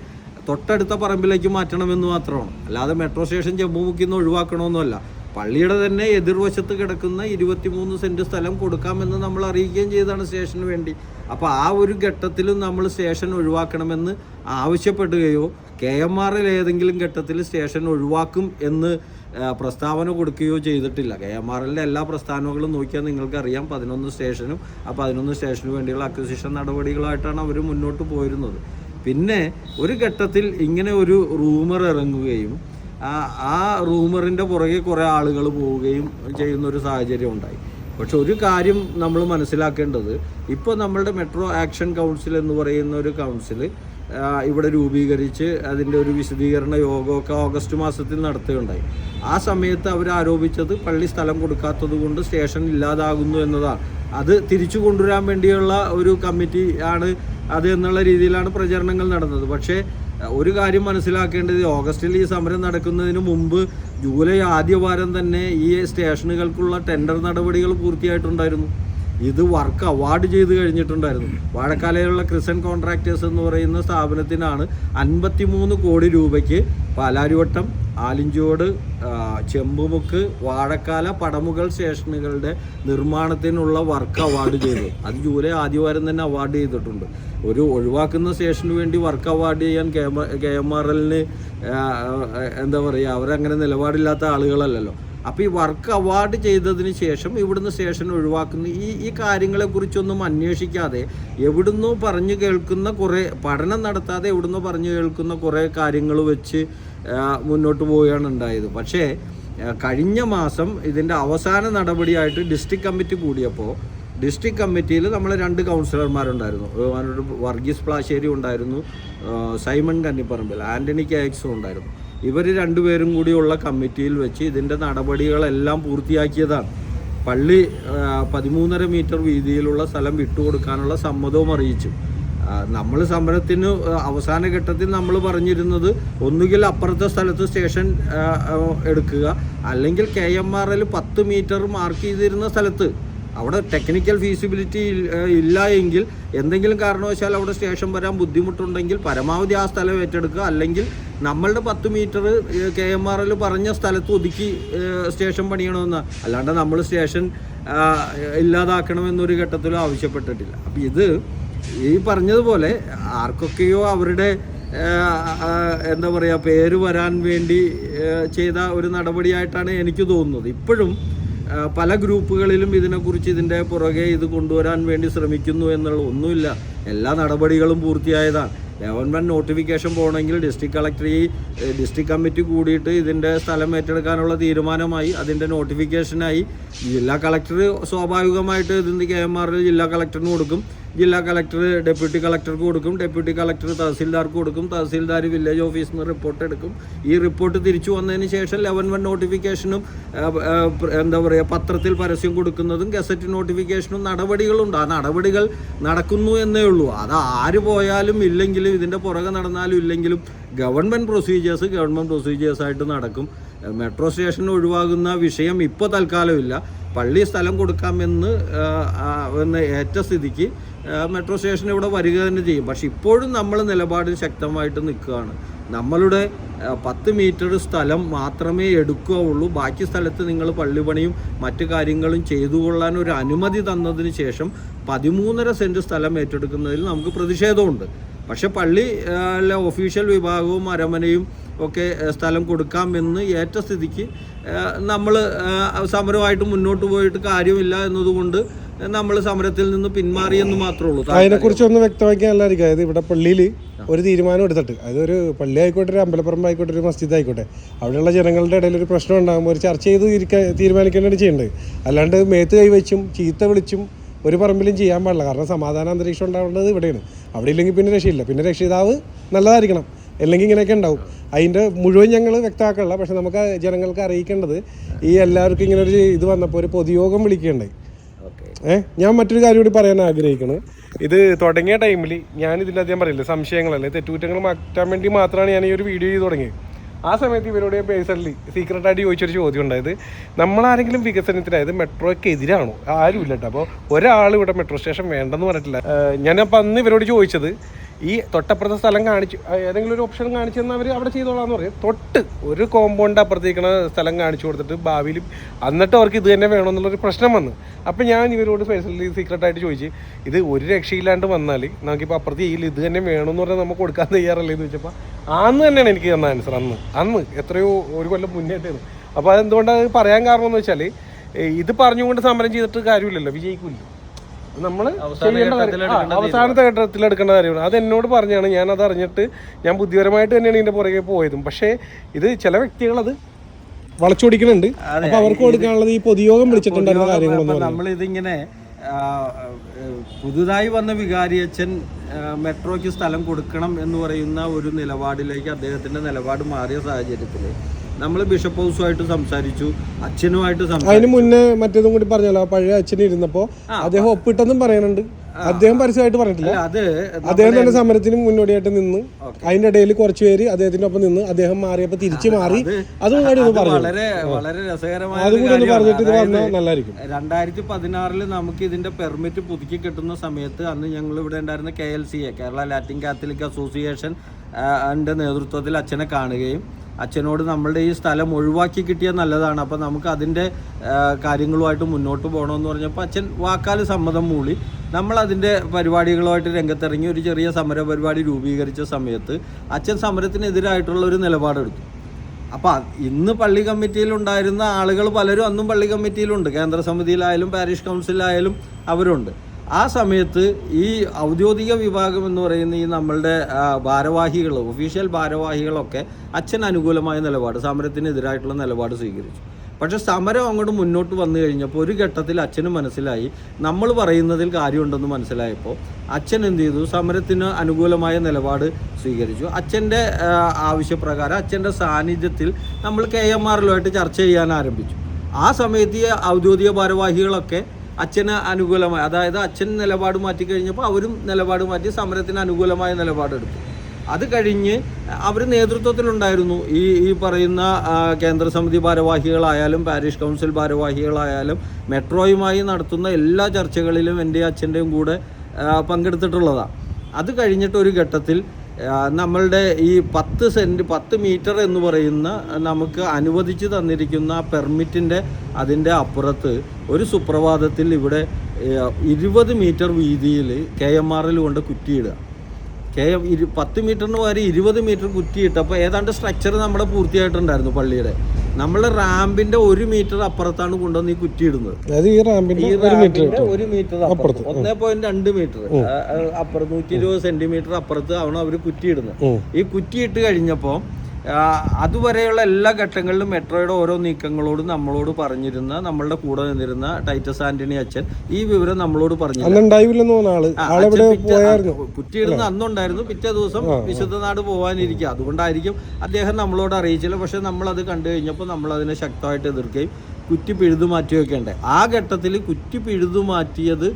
തൊട്ടടുത്ത പറമ്പിലേക്ക് മാറ്റണമെന്ന് മാത്രമാണ്. അല്ലാതെ മെട്രോ സ്റ്റേഷൻ ജമ്മുമുക്കിൽ നിന്ന് ഒഴിവാക്കണമെന്നല്ല പള്ളിയുടെ തന്നെ എതിർവശത്ത് കിടക്കുന്ന ഇരുപത്തിമൂന്ന് സെന്റ് സ്ഥലം കൊടുക്കാമെന്ന് നമ്മൾ അറിയിക്കുകയും ചെയ്താണ് സ്റ്റേഷന് വേണ്ടി. അപ്പോൾ ആ ഒരു ഘട്ടത്തിലും നമ്മൾ സ്റ്റേഷൻ ഒഴിവാക്കണമെന്ന് ആവശ്യപ്പെടുകയോ കെ എം ആറിൽ ഏതെങ്കിലും ഘട്ടത്തിൽ സ്റ്റേഷൻ ഒഴിവാക്കും എന്ന് പ്രസ്താവന കൊടുക്കുകയോ ചെയ്തിട്ടില്ല. കെ എം ആറിലെ എല്ലാ പ്രസ്താവനകളും നോക്കിയാൽ നിങ്ങൾക്കറിയാം പതിനൊന്ന് സ്റ്റേഷനും ആ പതിനൊന്ന് സ്റ്റേഷന് വേണ്ടിയുള്ള അക്വിസിഷൻ നടപടികളായിട്ടാണ് അവർ മുന്നോട്ട് പോയിരുന്നത്. പിന്നെ ഒരു ഘട്ടത്തിൽ ഇങ്ങനെ ഒരു റൂമർ ഇറങ്ങുകയും ആ റൂമറിന്റെ പുറകെ കുറേ ആളുകൾ പോവുകയും ചെയ്യുന്ന ഒരു സാഹചര്യം ഉണ്ടായി. പക്ഷെ ഒരു കാര്യം നമ്മൾ മനസ്സിലാക്കേണ്ടത് ഇപ്പോൾ നമ്മളുടെ മെട്രോ ആക്ഷൻ കൗൺസിൽ എന്ന് പറയുന്ന ഒരു കൗൺസിൽ ഇവിടെ രൂപീകരിച്ച് അതിന്റെ ഒരു വിശദീകരണ യോഗമൊക്കെ ഓഗസ്റ്റ് മാസത്തിൽ നടത്തുകയുണ്ടായി. ആ സമയത്ത് അവർ ആരോപിച്ചത് പള്ളി സ്ഥലം കൊടുക്കാത്തത് കൊണ്ട് സ്റ്റേഷൻ ഇല്ലാതാകുന്നു എന്നതാണ്. അത് തിരിച്ചു കൊണ്ടുവരാൻ വേണ്ടിയുള്ള ഒരു കമ്മിറ്റി ആണ് അത് എന്നുള്ള രീതിയിലാണ് പ്രചരണങ്ങൾ നടന്നത്. പക്ഷേ ഒരു കാര്യം മനസ്സിലാക്കേണ്ടത് ഓഗസ്റ്റിൽ ഈ സമരം നടക്കുന്നതിന് മുമ്പ് ജൂലൈ ആദ്യ വാരം തന്നെ ഈ സ്റ്റേഷനുകൾക്കുള്ള ടെൻഡർ നടപടികൾ പൂർത്തിയായിട്ടുണ്ടായിരുന്നു. ഇത് വർക്ക് അവാർഡ് ചെയ്ത് കഴിഞ്ഞിട്ടുണ്ടായിരുന്നു. വാഴക്കാലയിലുള്ള ക്രിസൻ കോൺട്രാക്ടേഴ്സ് എന്ന് പറയുന്ന സ്ഥാപനത്തിനാണ് അൻപത്തിമൂന്ന് കോടി രൂപയ്ക്ക് പാലാരിവട്ടം ആലിഞ്ചോട് ചെമ്പുമുക്ക് വാഴക്കാല പടമുകൾ സ്റ്റേഷനുകളുടെ നിർമ്മാണത്തിനുള്ള വർക്ക് അവാർഡ് ചെയ്തു. അത് ജൂലൈ ആദ്യവാരം തന്നെ അവാർഡ് ചെയ്തിട്ടുണ്ട്. ഒരു ഒഴിവാക്കുന്ന സ്റ്റേഷന് വേണ്ടി വർക്ക് അവാർഡ് ചെയ്യാൻ കെ എം ആർ എല്ലിന് എന്താ പറയുക അവരങ്ങനെ നിലപാടില്ലാത്ത ആളുകളല്ലല്ലോ. അപ്പോൾ ഈ വർക്ക് അവാർഡ് ചെയ്തതിന് ശേഷം ഇവിടുന്ന് സ്റ്റേഷൻ ഒഴിവാക്കുന്ന. ഈ ഈ കാര്യങ്ങളെക്കുറിച്ചൊന്നും അന്വേഷിക്കാതെ എവിടുന്നോ പറഞ്ഞു കേൾക്കുന്ന കുറേ പഠനം നടത്താതെ എവിടുന്നോ പറഞ്ഞു കേൾക്കുന്ന കുറേ കാര്യങ്ങൾ വെച്ച് മുന്നോട്ട് പോവുകയാണ് ഉണ്ടായത്. പക്ഷേ കഴിഞ്ഞ മാസം ഇതിന്റെ അവസാന നടപടിയായിട്ട് ഡിസ്ട്രിക്ട് കമ്മിറ്റി കൂടിയപ്പോൾ ഡിസ്ട്രിക്ട് കമ്മിറ്റിയിൽ നമ്മൾ രണ്ട് കൗൺസിലർമാരുണ്ടായിരുന്നു വർഗീസ് പ്ലാശ്ശേരി ഉണ്ടായിരുന്നു സൈമൺ കന്നിപ്പറമ്പിൽ ആന്റണി കാക്സും ഉണ്ടായിരുന്നു. ഇവർ രണ്ടുപേരും കൂടിയുള്ള കമ്മിറ്റിയിൽ വെച്ച് ഇതിന്റെ നടപടികളെല്ലാം പൂർത്തിയാക്കിയതാണ്. പള്ളി പതിമൂന്നര മീറ്റർ വീതിയിലുള്ള സ്ഥലം വിട്ടുകൊടുക്കാനുള്ള സമ്മതവും അറിയിച്ചു. നമ്മൾ സമരത്തിന് അവസാന ഘട്ടത്തിൽ നമ്മൾ പറഞ്ഞിരുന്നത് ഒന്നുകിൽ അപ്പുറത്തെ സ്ഥലത്ത് സ്റ്റേഷൻ എടുക്കുക. അല്ലെങ്കിൽ കെ എം ആർ എൽ പത്ത് മീറ്റർ മാർക്ക് ചെയ്തിരുന്ന സ്ഥലത്ത്. അവിടെ ടെക്നിക്കൽ ഫീസിബിലിറ്റി ഇല്ല എങ്കിൽ എന്തെങ്കിലും കാരണവശാൽ അവിടെ സ്റ്റേഷൻ വരാൻ ബുദ്ധിമുട്ടുണ്ടെങ്കിൽ പരമാവധി ആ സ്ഥലം ഏറ്റെടുക്കുക. അല്ലെങ്കിൽ നമ്മളുടെ പത്ത് metre K M R L പറഞ്ഞ സ്ഥലത്ത് ഒതുക്കി സ്റ്റേഷൻ പണിയണമെന്ന്. അല്ലാണ്ട് നമ്മൾ സ്റ്റേഷൻ ഇല്ലാതാക്കണമെന്നൊരു ഘട്ടത്തിലും ആവശ്യപ്പെട്ടിട്ടില്ല. അപ്പം ഇത് ഈ പറഞ്ഞതുപോലെ ആർക്കൊക്കെയോ അവരുടെ എന്താ പറയുക പേര് വരാൻ വേണ്ടി ചെയ്ത ഒരു നടപടിയായിട്ടാണ് എനിക്ക് തോന്നുന്നത്. ഇപ്പോഴും പല ഗ്രൂപ്പുകളിലും ഇതിനെക്കുറിച്ച് ഇതിന്റെ പുറകെ ഇത് കൊണ്ടുവരാൻ വേണ്ടി ശ്രമിക്കുന്നു എന്നുള്ള ഒന്നുമില്ല. എല്ലാ നടപടികളും പൂർത്തിയായതാണ്. ഗവൺമെന്റ് നോട്ടിഫിക്കേഷൻ പോകണമെങ്കിൽ ഡിസ്ട്രിക്ട് കളക്ടർ ഈ ഡിസ്ട്രിക്ട് കമ്മിറ്റി കൂടിയിട്ട് ഇതിന്റെ സ്ഥലം ഏറ്റെടുക്കാനുള്ള തീരുമാനമായി അതിന്റെ നോട്ടിഫിക്കേഷനായി ജില്ലാ കളക്ടർ സ്വാഭാവികമായിട്ട് ഇതിന്റെ കെ എം ആറിൽ ജില്ലാ കളക്ടറിന് കൊടുക്കും. ജില്ലാ കളക്ടർ ഡെപ്യൂട്ടി കളക്ടർക്ക് കൊടുക്കും. ഡെപ്യൂട്ടി കളക്ടർ തഹസീൽദാർക്ക് കൊടുക്കും. തഹസീൽദാർ വില്ലേജ് ഓഫീസിൽ നിന്ന് റിപ്പോർട്ട് എടുക്കും. ഈ റിപ്പോർട്ട് തിരിച്ചു വന്നതിന് ശേഷം ലെവൻ വൺ നോട്ടിഫിക്കേഷനും എന്താ പറയുക പത്രത്തിൽ പരസ്യം കൊടുക്കുന്നതും ഗസറ്റ് നോട്ടിഫിക്കേഷനും നടപടികളുണ്ട്. ആ നടപടികൾ നടക്കുന്നു എന്നേ ഉള്ളൂ. അത് ആര് പോയാലും ഇല്ലെങ്കിലും ഇതിന്റെ പുറകെ നടന്നാലും ഇല്ലെങ്കിലും ഗവൺമെന്റ് പ്രൊസീജിയേഴ്സ് ഗവൺമെന്റ് പ്രൊസീജിയേഴ്സായിട്ട് നടക്കും. മെട്രോ സ്റ്റേഷൻ ഒഴിവാകുന്ന വിഷയം ഇപ്പോൾ തൽക്കാലമില്ല. പള്ളി സ്ഥലം കൊടുക്കാമെന്ന് ആ, ഏറ്റ സ്ഥിതിക്ക് മെട്രോ സ്റ്റേഷൻ ഇവിടെ വരിക തന്നെ ചെയ്യും. പക്ഷെ ഇപ്പോഴും നമ്മൾ നിലപാടിൽ ശക്തമായിട്ട് നിൽക്കുകയാണ്. നമ്മളുടെ പത്ത് മീറ്റർ സ്ഥലം മാത്രമേ എടുക്കുകയുള്ളൂ. ബാക്കി സ്ഥലത്ത് നിങ്ങൾ പള്ളിപണിയും മറ്റു കാര്യങ്ങളും ചെയ്തു കൊള്ളാൻ ഒരു അനുമതി തന്നതിന് ശേഷം പതിമൂന്നര സെന്റ് സ്ഥലം ഏറ്റെടുക്കുന്നതിൽ നമുക്ക് പ്രതിഷേധമുണ്ട്. പക്ഷെ പള്ളി ഒഫീഷ്യൽ വിഭാഗവും അരമനയും ഒക്കെ സ്ഥലം കൊടുക്കാമെന്ന് ഏറ്റ സ്ഥിതിക്ക് നമ്മൾ സമരമായിട്ട് മുന്നോട്ട് പോയിട്ട് കാര്യമില്ല എന്നതുകൊണ്ട് നമ്മൾ സമരത്തിൽ നിന്ന് പിന്മാറിയെന്ന് മാത്രമേ ഉള്ളൂ. അതിനെക്കുറിച്ച് ഒന്ന് വ്യക്തമാക്കിയാൽ നല്ലതായിരിക്കും. അതായത് ഇവിടെ പള്ളിയിൽ ഒരു തീരുമാനം എടുത്തിട്ട് അതായത് ഒരു പള്ളി ആയിക്കോട്ടെ ഒരു അമ്പലപ്പുറം ആയിക്കോട്ടെ ഒരു മസ്ജിദ് ആയിക്കോട്ടെ അവിടെയുള്ള ജനങ്ങളുടെ ഇടയിൽ ഒരു പ്രശ്നം ഉണ്ടാകുമ്പോൾ ഒരു ചർച്ച ചെയ്ത് തീരുമാനിക്കേണ്ടത് ചെയ്യേണ്ടത് അല്ലാണ്ട് മേത്ത് കൈവച്ചും ചീത്ത വിളിച്ചും ഒരു പറമ്പിലും ചെയ്യാൻ പാടില്ല. കാരണം സമാധാന അന്തരീക്ഷം ഉണ്ടാവേണ്ടത് ഇവിടെയാണ്. അവിടെ ഇല്ലെങ്കിൽ പിന്നെ രക്ഷയില്ല. പിന്നെ രക്ഷിതാവ് നല്ലതായിരിക്കണം. അല്ലെങ്കിൽ ഇങ്ങനെയൊക്കെ ഉണ്ടാവും. അതിന്റെ മുഴുവൻ ഞങ്ങൾ വ്യക്തമാക്കണില്ല പക്ഷെ നമുക്ക് ജനങ്ങൾക്ക് അറിയിക്കേണ്ടത് ഈ എല്ലാവർക്കും ഇങ്ങനെ ഒരു ഇത് വന്നപ്പോൾ ഒരു പൊതുയോഗം വിളിക്കുകയുണ്ടായി. ഓക്കെ ഏഹ് ഞാൻ മറ്റൊരു കാര്യം കൂടി പറയാൻ ആഗ്രഹിക്കുന്നത് ഇത് തുടങ്ങിയ ടൈമിൽ ഞാൻ ഇതിന്റെ അധികം പറയില്ല സംശയങ്ങളല്ലേ തെറ്റുകുറ്റങ്ങൾ മാറ്റാൻ വേണ്ടി മാത്രമാണ് ഞാൻ ഈ ഒരു വീഡിയോ ചെയ്ത് തുടങ്ങിയത്. ആ സമയത്ത് ഇവരോട് പേഴ്സണലി സീക്രട്ടായിട്ട് ചോദിച്ചൊരു ചോദ്യം ഉണ്ടായത് നമ്മളാരെങ്കിലും വികസനത്തിനായത് മെട്രോയ്ക്ക് എതിരാണോ ആരും ഇല്ല കേട്ടോ അപ്പോൾ ഒരാൾ ഇവിടെ മെട്രോ സ്റ്റേഷൻ വേണ്ടെന്ന് പറഞ്ഞിട്ടില്ല. ഞാനപ്പോൾ അന്ന് ഇവരോട് ചോദിച്ചത് ഈ തൊട്ടപ്പുറത്തെ സ്ഥലം കാണിച്ചു ഏതെങ്കിലും ഒരു ഓപ്ഷൻ കാണിച്ചു തന്നാൽ അവർ അവിടെ ചെയ്തോളാം എന്ന് പറയും. തൊട്ട് ഒരു കോമ്പൗണ്ട് അപ്പുറത്തേക്കണ സ്ഥലം കാണിച്ചു കൊടുത്തിട്ട് ഭാവിയിൽ എന്നിട്ട് അവർക്ക് ഇത് തന്നെ വേണമെന്നുള്ളൊരു പ്രശ്നം വന്നു. അപ്പം ഞാൻ ഇവരോട് പേഴ്സണലി സീക്രട്ടായിട്ട് ചോദിച്ചു ഇത് ഒരു രക്ഷയില്ലാണ്ട് വന്നാൽ നമുക്കിപ്പോൾ അപ്പുറത്ത് ഈ ഇത് തന്നെ വേണമെന്ന് പറഞ്ഞാൽ നമുക്ക് കൊടുക്കാൻ തയ്യാറല്ലേ എന്ന് ചോദിച്ചപ്പോൾ അന്ന് തന്നെയാണ് എനിക്ക് തന്ന ആൻസർ അന്ന്. അന്ന് എത്രയോ ഒരു കൊല്ലം മുന്നേട്ടായിരുന്നു അപ്പോൾ അതെന്തുകൊണ്ടാണ് അത് പറയാൻ കാരണം എന്ന് വെച്ചാൽ ഇത് പറഞ്ഞുകൊണ്ട് സമരം ചെയ്തിട്ട് കാര്യമില്ലല്ലോ വിജയിക്കില്ല നമ്മൾ ചെയ്യേണ്ട അവസാനത്തെ ഘട്ടത്തിൽ എടുക്കേണ്ട കാര്യമാണ്. അത് എന്നോട് പറഞ്ഞാണ് ഞാൻ അത് അറിഞ്ഞിട്ട് ഞാൻ ബുദ്ധിപരമായിട്ട് തന്നെയാണ് ഇതിന്റെ പുറകെ പോയതും. പക്ഷേ ഇത് ചില വ്യക്തികൾ അത് വളച്ചൊടിക്കുന്നുണ്ട്. അപ്പൊ അവർക്ക് കൊടുക്കാനുള്ളത് ഈ പൊതുയോഗം വിളിച്ചിട്ടുണ്ടായിരുന്ന കാര്യങ്ങളൊന്നും നമ്മൾ ഇതിങ്ങനെ പുതുതായി വന്ന വികാരിയച്ഛൻ അച്ഛൻ മെട്രോയ്ക്ക് സ്ഥലം കൊടുക്കണം എന്ന് പറയുന്ന ഒരു നിലപാടിലേക്ക് അദ്ദേഹത്തിന്റെ നിലപാട് മാറിയ സാഹചര്യത്തിൽ നമ്മൾ ബിഷപ്പ് ഹൗസുമായിട്ട് സംസാരിച്ചു അച്ഛനുമായിട്ട് അതിന് മുന്നേ മറ്റേതും കൂടി പറഞ്ഞല്ലോ പഴയ അച്ഛൻ ഇരുന്നപ്പോ അദ്ദേഹം ഒപ്പിട്ടെന്നും പറയുന്നുണ്ട് അദ്ദേഹം പരസ്യമായിട്ട് പറഞ്ഞിട്ടില്ല. അത് അദ്ദേഹം തന്നെ സമരത്തിന് മുന്നോടിയായിട്ട് നിന്ന് അതിന്റെ ഇടയിൽ കുറച്ചുപേര് അദ്ദേഹത്തിന്റെ ഒപ്പം നിന്ന് അദ്ദേഹം മാറിയപ്പോ തിരിച്ചു മാറി. അതും കൂടി ഒന്ന് പറഞ്ഞു വളരെ വളരെ രസകരമായ അതും കൂടി ഒന്ന്. പറഞ്ഞിട്ട് ഇത് അതായത് പറഞ്ഞാൽ നല്ലതായിരിക്കും. രണ്ടായിരത്തി പതിനാറിൽ നമുക്ക് ഇതിന്റെ പെർമിറ്റ് പുതുക്കി കിട്ടുന്ന സമയത്ത് അന്ന് ഞങ്ങൾ ഇവിടെ ഉണ്ടായിരുന്ന K L C A Kerala Latin Catholic Association ന്റെ നേതൃത്വത്തിൽ അച്ഛനെ കാണുകയും അച്ഛനോട് നമ്മളുടെ ഈ സ്ഥലം ഒഴിവാക്കി കിട്ടിയാൽ നല്ലതാണ്. അപ്പം നമുക്ക് അതിന്റെ കാര്യങ്ങളുമായിട്ട് മുന്നോട്ട് പോകണമെന്ന് പറഞ്ഞപ്പോൾ അച്ഛൻ വാക്കാൽ സമ്മതം മൂളി. നമ്മൾ അതിന്റെ പരിപാടികളുമായിട്ട് രംഗത്തിറങ്ങി ഒരു ചെറിയ സമര പരിപാടി രൂപീകരിച്ച സമയത്ത് അച്ഛൻ സമരത്തിനെതിരായിട്ടുള്ള ഒരു നിലപാടെടുത്തു. അപ്പോൾ ഇന്ന് പള്ളി കമ്മിറ്റിയിൽ ഉണ്ടായിരുന്ന ആളുകൾ പലരും അന്നും പള്ളി കമ്മിറ്റിയിലുണ്ട്. കേന്ദ്ര സമിതിയിലായാലും പാരിഷ് കൗൺസിലായാലും അവരുണ്ട്. ആ സമയത്ത് ഈ ഔദ്യോഗിക വിഭാഗം എന്ന് പറയുന്ന ഈ നമ്മളുടെ ഭാരവാഹികൾ ഒഫീഷ്യൽ ഭാരവാഹികളൊക്കെ അച്ഛൻ അനുകൂലമായ നിലപാട് സമരത്തിനെതിരായിട്ടുള്ള നിലപാട് സ്വീകരിച്ചു. പക്ഷെ സമരം അങ്ങോട്ട് മുന്നോട്ട് വന്നു കഴിഞ്ഞപ്പോൾ ഒരു ഘട്ടത്തിൽ അച്ഛന് മനസ്സിലായി നമ്മൾ പറയുന്നതിൽ കാര്യമുണ്ടെന്ന് മനസ്സിലായപ്പോൾ അച്ഛൻ എന്ത് ചെയ്തു? സമരത്തിന് അനുകൂലമായ നിലപാട് സ്വീകരിച്ചു. അച്ഛന്റെ ആവശ്യപ്രകാരം അച്ഛന്റെ സാന്നിധ്യത്തിൽ നമ്മൾ കെ എം ആറിലുമായിട്ട് ചർച്ച ചെയ്യാൻ ആരംഭിച്ചു. ആ സമയത്ത് ഈ ഔദ്യോഗിക ഭാരവാഹികളൊക്കെ അച്ഛന് അനുകൂലമായി അതായത് അച്ഛൻ നിലപാട് മാറ്റി കഴിഞ്ഞപ്പോൾ അവരും നിലപാട് മാറ്റി സമരത്തിന് അനുകൂലമായ നിലപാടെടുത്തു അത് കഴിഞ്ഞ് അവർ നേതൃത്വത്തിലുണ്ടായിരുന്നു. ഈ ഈ പറയുന്ന കേന്ദ്ര സമിതി ഭാരവാഹികളായാലും പാരീഷ് കൗൺസിൽ ഭാരവാഹികളായാലും മെട്രോയുമായി നടത്തുന്ന എല്ലാ ചർച്ചകളിലും എന്റെ അച്ഛന്റെയും കൂടെ പങ്കെടുത്തിട്ടുള്ളതാണ് അത് കഴിഞ്ഞിട്ട് ഒരു ഘട്ടത്തിൽ നമ്മളുടെ ഈ പത്ത് സെന്റ് പത്ത് മീറ്റർ എന്ന് പറയുന്ന നമുക്ക് അനുവദിച്ച് തന്നിരിക്കുന്ന പെർമിറ്റിന്റെ അതിന്റെ അപ്പുറത്ത് ഒരു സുപ്രഭാതത്തിൽ ഇവിടെ ഇരുപത് മീറ്റർ വീതിയിൽ കെ എം ആറിൽ കൊണ്ട് കുറ്റിയിടുക. കെ എം ഇരു പത്ത് മീറ്ററിന് പകരം ഇരുപത് മീറ്റർ കുറ്റിയിട്ടപ്പോൾ ഏതാണ്ട് സ്ട്രക്ചർ നമ്മുടെ പൂർത്തിയായിട്ടുണ്ടായിരുന്നു പള്ളിയുടെ. നമ്മൾ റാമ്പിന്റെ ഒരു മീറ്റർ അപ്പുറത്താണ് കൊണ്ടുവന്ന് ഈ കുറ്റി ഇടുന്നത്. അതായത് ഈ റാമ്പിന്റെ ഒരു മീറ്റർ ഒരു മീറ്റർ അപ്പുറത്ത്. ഒന്നേ പോയിന്റ് രണ്ട് മീറ്റർ. അപ്പുറത്ത് നൂറ്റി ഇരുപത് സെന്റിമീറ്റർ അപ്പുറത്ത് ആണ് അവർ കുറ്റി ഇടുന്നത്. ഈ കുറ്റി ഇട്ട് കഴിഞ്ഞപ്പോൾ അതുവരെയുള്ള എല്ലാ ഘട്ടങ്ങളിലും മെട്രോയുടെ ഓരോ നീക്കങ്ങളോടും നമ്മളോട് പറഞ്ഞിരുന്ന നമ്മളുടെ കൂടെ നിന്നിരുന്ന ടൈറ്റസ് ആന്റണി അച്ഛൻ ഈ വിവരം നമ്മളോട് പറഞ്ഞു കുറ്റിയിടുന്ന അന്നുണ്ടായിരുന്നു. പിറ്റേ ദിവസം വിശുദ്ധനാട് പോകാനിരിക്കുക അതുകൊണ്ടായിരിക്കും അദ്ദേഹം നമ്മളോട് അറിയിച്ചില്ല. പക്ഷെ നമ്മൾ അത് കണ്ടു കഴിഞ്ഞപ്പോൾ നമ്മൾ അതിനെ ശക്തമായിട്ട് എതിർക്കുകയും കുറ്റി പിഴുതു മാറ്റുകയൊക്കെ ഉണ്ട്. ആ ഘട്ടത്തിൽ കുറ്റി പിഴുതു മാറ്റിയത്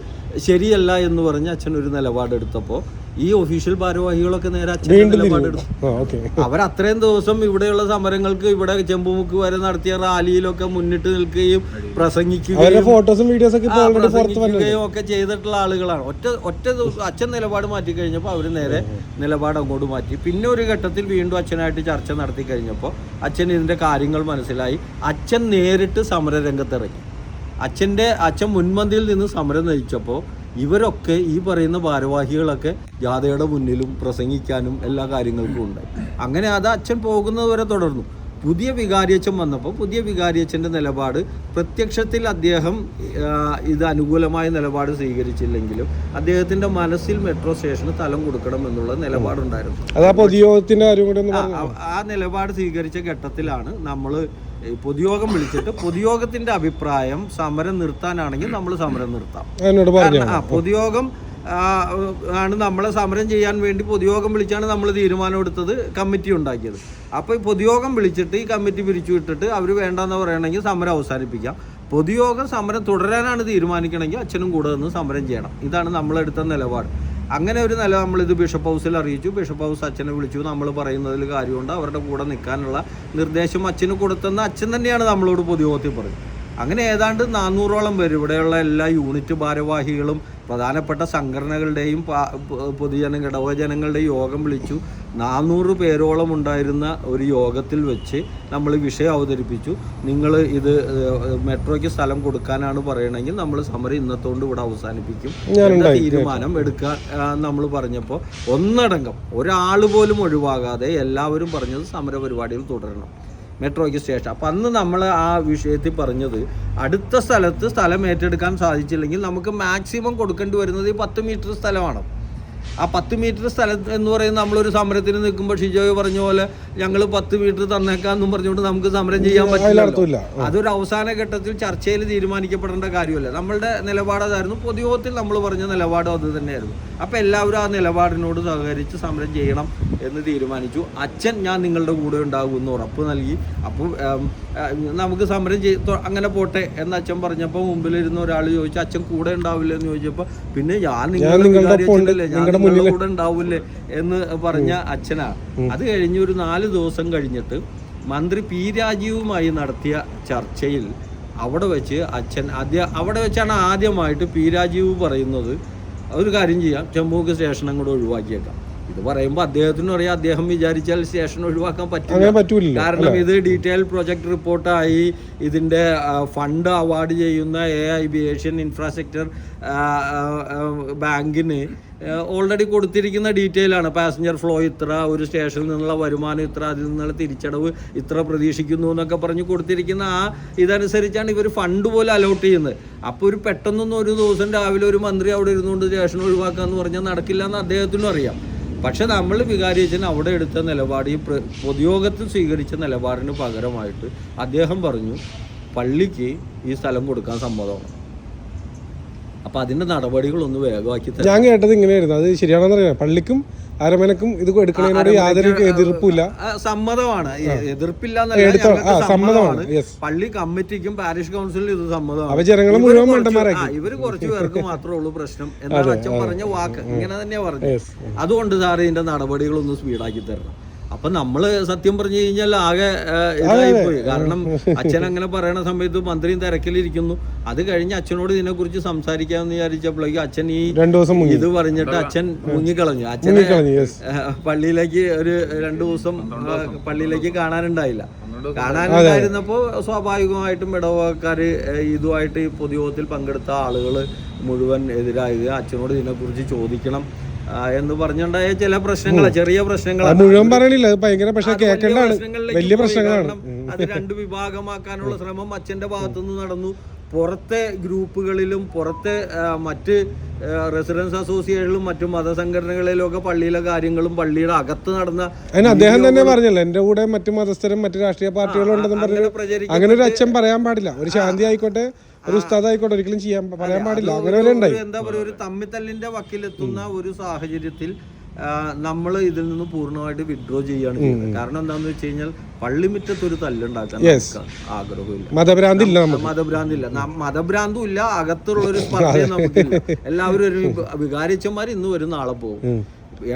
ശരിയല്ല എന്ന് പറഞ്ഞ് അച്ഛൻ ഒരു നിലപാടെടുത്തപ്പോൾ ഈ ഒഫീഷ്യൽ ഭാരവാഹികളൊക്കെ നേരെ അച്ഛൻ നിലപാടെടുത്തു ആ ഓക്കെ. അവർ അത്രയും ദിവസം ഇവിടെയുള്ള സമരങ്ങൾക്ക് ഇവിടെ ചെമ്പുമുക്ക് വരെ നടത്തിയ റാലിയിലൊക്കെ മുന്നിട്ട് നിൽക്കുകയും പ്രസംഗിക്കുകയും പ്രസംഗിക്കുകയും ഒക്കെ ചെയ്തിട്ടുള്ള ആളുകളാണ്. ഒറ്റ ഒറ്റ ദിവസം അച്ഛൻ നിലപാട് മാറ്റി കഴിഞ്ഞപ്പോൾ അവർ നേരെ നിലപാട് അങ്ങോട്ട് മാറ്റി. പിന്നെ ഒരു ഘട്ടത്തിൽ വീണ്ടും അച്ഛനായിട്ട് ചർച്ച നടത്തി കഴിഞ്ഞപ്പോൾ അച്ഛൻ ഇതിന്റെ കാര്യങ്ങൾ മനസ്സിലായി. അച്ഛൻ നേരിട്ട് സമരരംഗത്തിറങ്ങി. അച്ഛന്റെ അച്ഛൻ മുൻപന്തിയിൽ നിന്ന് സമരം നയിച്ചപ്പോൾ ഇവരൊക്കെ ഈ പറയുന്ന ഭാരവാഹികളൊക്കെ ജാഥയുടെ മുന്നിലും പ്രസംഗിക്കാനും എല്ലാ കാര്യങ്ങൾക്കും ഉണ്ട്. അങ്ങനെ അത് അച്ഛൻ പോകുന്നതുവരെ തുടർന്നു. പുതിയ വികാരിയച്ഛൻ വന്നപ്പോൾ പുതിയ വികാരിയച്ഛന്റെ നിലപാട് പ്രത്യക്ഷത്തിൽ അദ്ദേഹം ഇത് അനുകൂലമായ നിലപാട് സ്വീകരിച്ചില്ലെങ്കിലും അദ്ദേഹത്തിന്റെ മനസ്സിൽ മെട്രോ സ്റ്റേഷന് തലം കൊടുക്കണം എന്നുള്ള നിലപാടുണ്ടായിരുന്നു. ആ നിലപാട് സ്വീകരിച്ച ഘട്ടത്തിലാണ് നമ്മൾ പൊതുയോഗം വിളിച്ചിട്ട് പൊതുയോഗത്തിന്റെ അഭിപ്രായം സമരം നിർത്താനാണെങ്കിൽ നമ്മൾ സമരം നിർത്താം. ആ പൊതുയോഗം ആണ് നമ്മളെ സമരം ചെയ്യാൻ വേണ്ടി പൊതുയോഗം വിളിച്ചാണ് നമ്മൾ തീരുമാനം എടുത്തത് കമ്മിറ്റി ഉണ്ടാക്കിയത്. അപ്പോൾ ഈ പൊതുയോഗം വിളിച്ചിട്ട് ഈ കമ്മിറ്റി പിരിച്ചു വിട്ടിട്ട് അവർ വേണ്ടെന്ന് പറയണമെങ്കിൽ സമരം അവസാനിപ്പിക്കാം. പൊതുയോഗം സമരം തുടരാനാണ് തീരുമാനിക്കണമെങ്കിൽ അച്ഛനും കൂടെ നിന്ന് സമരം ചെയ്യണം. ഇതാണ് നമ്മളെടുത്ത നിലപാട്. അങ്ങനെ ഒരു നില നമ്മളിത് ബിഷപ്പ് ഹൗസിൽ അറിയിച്ചു. ബിഷപ്പ് ഹൗസ് അച്ഛനെ വിളിച്ചു. നമ്മൾ പറയുന്നതിൽ കാര്യമുണ്ട്. അവരുടെ കൂടെ നിൽക്കാനുള്ള നിർദ്ദേശം അച്ഛന് കൊടുത്തെന്ന് അച്ഛൻ തന്നെയാണ് നമ്മളോട് പൊതുയോഗത്തിൽ പറഞ്ഞത് അങ്ങനെ ഏതാണ്ട് നാനൂറോളം പേര് ഇവിടെയുള്ള എല്ലാ യൂണിറ്റ് ഭാരവാഹികളും പ്രധാനപ്പെട്ട സംഘടനകളുടെയും പൊതുജന ഇടവജനങ്ങളുടെയും യോഗം വിളിച്ചു. നാനൂറ് പേരോളം ഉണ്ടായിരുന്ന ഒരു യോഗത്തിൽ വെച്ച് നമ്മൾ വിഷയം അവതരിപ്പിച്ചു. നിങ്ങൾ ഇത് മെട്രോയ്ക്ക് സ്ഥലം കൊടുക്കാനാണ് പറയണമെങ്കിൽ നമ്മൾ സമരം ഇന്നത്തോണ്ട് ഇവിടെ അവസാനിപ്പിക്കും. എന്ന തീരുമാനം? എടുക്കാൻ നമ്മൾ പറഞ്ഞപ്പോൾ ഒന്നടങ്കം ഒരാൾ പോലും ഒഴിവാകാതെ എല്ലാവരും പറഞ്ഞത് സമര പരിപാടികൾ തുടരണം. മെട്രോയ്ക്ക് സ്റ്റേഷൻ അപ്പം അന്ന് നമ്മൾ ആ വിഷയത്തിൽ പറഞ്ഞത് അടുത്ത സ്ഥലത്ത് സ്ഥലം ഏറ്റെടുക്കാൻ സാധിച്ചില്ലെങ്കിൽ നമുക്ക് മാക്സിമം കൊടുക്കേണ്ടി വരുന്നത് ഈ പത്ത് മീറ്റർ സ്ഥലമാണ്. ആ പത്ത് മീറ്റർ സ്ഥലത്ത് എന്ന് പറയുന്നത് നമ്മളൊരു സമരത്തിന് നിൽക്കുമ്പോൾ ഷിജോയ് പറഞ്ഞ പോലെ ഞങ്ങൾ പത്ത് മീറ്റർ തന്നേക്കാന്നും പറഞ്ഞുകൊണ്ട് നമുക്ക് സമരം ചെയ്യാൻ പറ്റില്ല അതൊരു അവസാന ഘട്ടത്തിൽ ചർച്ചയിൽ തീരുമാനിക്കപ്പെടേണ്ട കാര്യമല്ല. നമ്മളുടെ നിലപാട് അതായിരുന്നു. പൊതുയോഗത്തിൽ നമ്മൾ പറഞ്ഞ നിലപാടും അത് തന്നെയായിരുന്നു. അപ്പം എല്ലാവരും ആ നിലപാടിനോട് സഹകരിച്ച് സമരം ചെയ്യണം എന്ന് തീരുമാനിച്ചു. അച്ഛൻ ഞാൻ നിങ്ങളുടെ കൂടെ ഉണ്ടാകും എന്ന് ഉറപ്പ് നൽകി. അപ്പോൾ നമുക്ക് സമരം ചെയ് അങ്ങനെ പോട്ടെ എന്ന് അച്ഛൻ പറഞ്ഞപ്പോൾ മുമ്പിലിരുന്ന ഒരാൾ ചോദിച്ചു അച്ഛൻ കൂടെ ഉണ്ടാവില്ല എന്ന് ചോദിച്ചപ്പോൾ പിന്നെ ഞാൻ നിങ്ങളുടെ ഞാൻ നിങ്ങളുടെ കൂടെ ഉണ്ടാവില്ലേ എന്ന് പറഞ്ഞ അച്ഛനാ. അത് കഴിഞ്ഞ ഒരു നാല് ദിവസം കഴിഞ്ഞിട്ട് മന്ത്രി പി രാജീവുമായി നടത്തിയ ചർച്ചയിൽ അവിടെ വെച്ച് അച്ഛൻ ആദ്യ അവിടെ വെച്ചാണ് ആദ്യമായിട്ട് പി രാജീവ് പറയുന്നത്. ഒരു കാര്യം ചെയ്യാം. ചെമ്പൂക്ക് സ്റ്റേഷൻ അങ്ങോട്ട് ഒഴിവാക്കിയേക്കാം. ഇത് പറയുമ്പോൾ അദ്ദേഹത്തിന് പറയാം അദ്ദേഹം വിചാരിച്ചാൽ സ്റ്റേഷൻ ഒഴിവാക്കാൻ പറ്റില്ല. കാരണം ഇത് ഡീറ്റെയിൽ പ്രൊജക്ട് റിപ്പോർട്ടായി ഇതിന്റെ ഫണ്ട് അവാർഡ് ചെയ്യുന്ന A I B Asian infrastructure ബാങ്കിന് ഓൾറെഡി കൊടുത്തിരിക്കുന്ന ഡീറ്റെയിൽ ആണ്. പാസഞ്ചർ ഫ്ലോ ഇത്ര ഒരു സ്റ്റേഷനിൽ നിന്നുള്ള വരുമാനം ഇത്ര അതിൽ നിന്നുള്ള തിരിച്ചടവ് ഇത്ര പ്രതീക്ഷിക്കുന്നു എന്നൊക്കെ പറഞ്ഞ് കൊടുത്തിരിക്കുന്ന ആ ഇതനുസരിച്ചാണ് ഇവർ ഫണ്ട് പോലെ അലോട്ട് ചെയ്യുന്നത്. അപ്പോൾ ഒരു പെട്ടെന്നൊന്നും ഒരു ദിവസം രാവിലെ ഒരു മന്ത്രി അവിടെ ഇരുന്നുകൊണ്ട് സ്റ്റേഷൻ ഒഴിവാക്കുക എന്ന് പറഞ്ഞാൽ നടക്കില്ല എന്ന് അദ്ദേഹത്തിനും അറിയാം. പക്ഷെ നമ്മൾ വികാരിയച്ചൻ അവിടെ എടുത്ത നിലപാട് ഈ പൊതുയോഗത്തിൽ സ്വീകരിച്ച നിലപാടിന് പകരമായിട്ട് അദ്ദേഹം പറഞ്ഞു പള്ളിക്ക് ഈ സ്ഥലം കൊടുക്കാൻ സമ്മതമാണ്? അപ്പൊ അതിന്റെ നടപടികളൊന്ന് വേഗമാക്കി തരാം ഞാൻ കേട്ടത് ഇങ്ങനെയായിരുന്നു. അത് ശരിയാണെന്ന് അറിയാം പള്ളിക്കും അരമനക്കും ഇത് എടുക്കുന്നതിനോട് യാതൊരു എതിർപ്പില്ല. സമ്മതമാണ്. എതിർപ്പില്ല സമ്മതമാണ്. പള്ളി കമ്മിറ്റിക്കും പാരിഷ് കൗൺസിലിനും ഇത് സമ്മതമാണ്. ജനങ്ങളെ മുഴുവൻ മണ്ടന്മാരാക്കി. ഇവർ കുറച്ച് പേർക്ക് മാത്രമേ ഉള്ളൂ പ്രശ്നം. എന്നാണ് അച്ഛൻ പറഞ്ഞ വാക്ക്. ഇങ്ങനെ തന്നെയാ പറഞ്ഞു അതുകൊണ്ട് സാറ് ഇതിന്റെ നടപടികളൊന്ന് സ്പീഡാക്കി തരണം. അപ്പൊ നമ്മൾ സത്യം പറഞ്ഞു കഴിഞ്ഞാൽ ആകെ ഇതായിപ്പോയി കാരണം അച്ഛൻ അങ്ങനെ പറയുന്ന സമയത്ത് മന്ത്രിയും തിരക്കിലിരിക്കുന്നു. അത് കഴിഞ്ഞ് അച്ഛനോട് ഇതിനെ കുറിച്ച് സംസാരിക്കാമെന്ന് വിചാരിച്ചപ്പോഴേക്കും അച്ഛൻ ഈ രണ്ടു ദിവസം മുങ്ങി. ഇത് പറഞ്ഞിട്ട് അച്ഛൻ മുങ്ങിക്കളഞ്ഞു. അച്ഛനെ പള്ളിയിലേക്ക് ഒരു രണ്ടു ദിവസം പള്ളിയിലേക്ക് കാണാനുണ്ടായില്ല. കാണാനുണ്ടായിരുന്നപ്പോ സ്വാഭാവികമായിട്ടും ഇടവക്കാര് ഇതുമായിട്ട് ഈ പൊതുയോഗത്തിൽ പങ്കെടുത്ത ആളുകൾ മുഴുവൻ എതിരായത് അച്ഛനോട് ഇതിനെക്കുറിച്ച് ചോദിക്കണം. എന്ന് പറഞ്ഞുണ്ടായ ചില പ്രശ്നങ്ങളാണ് ചെറിയ പ്രശ്നങ്ങളാണ് മുഴുവൻ പറയണില്ല ഭയങ്കര പക്ഷെ കേൾക്കേണ്ടതാണ്. വലിയ പ്രശ്നങ്ങളാണ്. അത് രണ്ട് വിഭാഗമാക്കാനുള്ള ശ്രമം അച്ഛന്റെ ഭാഗത്തുനിന്ന് നടന്നു. പുറത്തെ ഗ്രൂപ്പുകളിലും പുറത്തെ മറ്റ് റെസിഡൻസ് അസോസിയേഷനിലും മറ്റു മതസംഘടനകളിലും ഒക്കെ പള്ളിയിലെ കാര്യങ്ങളും പള്ളിയുടെ അകത്ത് നടന്ന അതിന് അദ്ദേഹം തന്നെ പറഞ്ഞല്ലോ എന്റെ കൂടെ മറ്റു മതസ്ഥരും മറ്റു രാഷ്ട്രീയ പാർട്ടികളും ഉണ്ടെന്നും പറഞ്ഞു അങ്ങനെ ഒരു അച്ഛൻ പറയാൻ പാടില്ല. ഒരു ശാന്തി ആയിക്കോട്ടെ ഒരു ഉസ്താദായിക്കോട്ടെ ഒരിക്കലും ചെയ്യാൻ പറയാൻ പാടില്ല. അങ്ങനെ എന്താ പറയുക ഒരു തമ്മിത്തല്ലിന്റെ വക്കിലെത്തുന്ന ഒരു സാഹചര്യത്തിൽ നമ്മൾ ഇതിൽ നിന്ന് പൂർണമായിട്ട് വിഡ്രോ ചെയ്യാണ് ചെയ്യുന്നത്. കാരണം എന്താണെന്ന് വെച്ച് കഴിഞ്ഞാൽ പള്ളിമുറ്റത്ത് ഒരു തല്ലുണ്ടാക്കാൻ ആഗ്രഹമില്ല. മതഭ്രാന്തി ഇല്ല മതഭ്രാന്തില്ല. മതഭ്രാന്തും ഇല്ല അകത്തുള്ള ഒരു സ്പർദ്ധയും നമുക്കില്ല. എല്ലാവരും ഒരു വികാരിച്ചന്മാർ ഇന്ന് വരും നാളെ പോകും.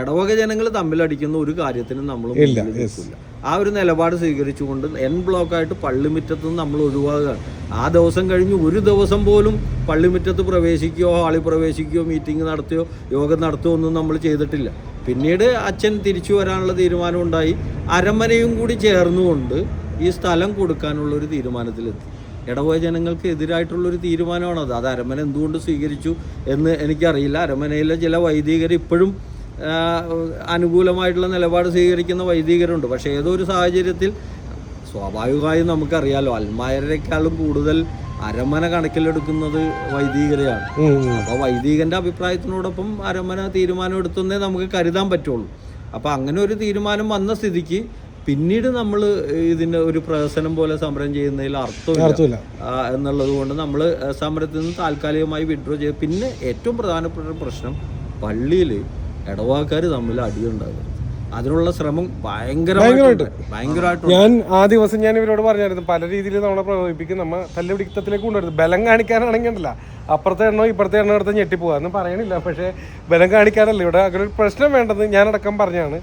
ഇടവക ജനങ്ങൾ തമ്മിലടിക്കുന്ന ഒരു കാര്യത്തിനും നമ്മൾ നിൽക്കില്ല. ആ ഒരു നിലപാട് സ്വീകരിച്ചുകൊണ്ട് എൻ ബ്ലോക്കായിട്ട് പള്ളിമുറ്റത്ത് നിന്ന് നമ്മൾ ഒഴിവാകുകയാണ്. ആ ദിവസം കഴിഞ്ഞ് ഒരു ദിവസം പോലും പള്ളിമുറ്റത്ത് പ്രവേശിക്കുകയോ ഹാളിൽ പ്രവേശിക്കുകയോ മീറ്റിംഗ് നടത്തുകയോ യോഗം നടത്തുകയോ ഒന്നും നമ്മൾ ചെയ്തിട്ടില്ല. പിന്നീട് അച്ഛൻ തിരിച്ചു വരാനുള്ള തീരുമാനം ഉണ്ടായി അരമനയും കൂടി ചേർന്നുകൊണ്ട് ഈ സ്ഥലം കൊടുക്കാനുള്ള ഒരു തീരുമാനത്തിലെത്തി. ഇടവക ജനങ്ങൾക്ക് എതിരായിട്ടുള്ളൊരു തീരുമാനമാണത്. അത് അരമന എന്തുകൊണ്ട് സ്വീകരിച്ചു എന്ന് എനിക്കറിയില്ല. അരമനയിലെ ചില വൈദികർ ഇപ്പോഴും അനുകൂലമായിട്ടുള്ള നിലപാട് സ്വീകരിക്കുന്ന വൈദികരുണ്ട്. പക്ഷേ ഏതോ ഒരു സാഹചര്യത്തിൽ സ്വാഭാവികമായും നമുക്കറിയാലോ അൽമായരെക്കാളും കൂടുതൽ അരമന കണക്കിലെടുക്കുന്നത് വൈദികരെയാണ്. അപ്പോൾ വൈദികന്റെ അഭിപ്രായത്തിനോടൊപ്പം അരമന തീരുമാനം എടുത്തെന്നേ നമുക്ക് കരുതാൻ പറ്റുള്ളൂ. അപ്പോൾ അങ്ങനെ ഒരു തീരുമാനം വന്ന സ്ഥിതിക്ക് പിന്നീട് നമ്മൾ ഇതിന് ഒരു പ്രഹസനം പോലെ സമരം ചെയ്യുന്നതിൽ അർത്ഥമില്ല. എന്നുള്ളത് കൊണ്ട് നമ്മൾ സമരത്തിൽ നിന്ന് താൽക്കാലികമായി വിഡ്രോ ചെയ്ത് പിന്നെ ഏറ്റവും പ്രധാനപ്പെട്ട ഒരു പ്രശ്നം പള്ളിയിൽ ഇടവാക്കാർ തമ്മിൽ അടിയുണ്ടാകും. അതിനുള്ള ശ്രമം ഭയങ്കരമായിട്ട്. ഭയങ്കരമായിട്ട് ഞാൻ ആ ദിവസം ഞാൻ ഇവരോട് പറഞ്ഞായിരുന്നു പല രീതിയിൽ നമ്മളെ പ്രകോപിപ്പിക്കും നമ്മ തല്ലുപിടിത്തത്തിലേക്ക് കൊണ്ടുവരുന്നത്. ബലം കാണിക്കാനാണെങ്കിൽ ഉണ്ടല്ല അപ്പുറത്തെ എണ്ണോ ഇപ്പുറത്തെ എണ്ണോ എടുത്ത് ഞെട്ടിപ്പോവാ. എന്ന് പറയണില്ല പക്ഷേ ബലം കാണിക്കാനല്ല. ഇവിടെ അങ്ങനെ ഒരു പ്രശ്നം വേണ്ടത് ഞാനടക്കം പറഞ്ഞാണ്.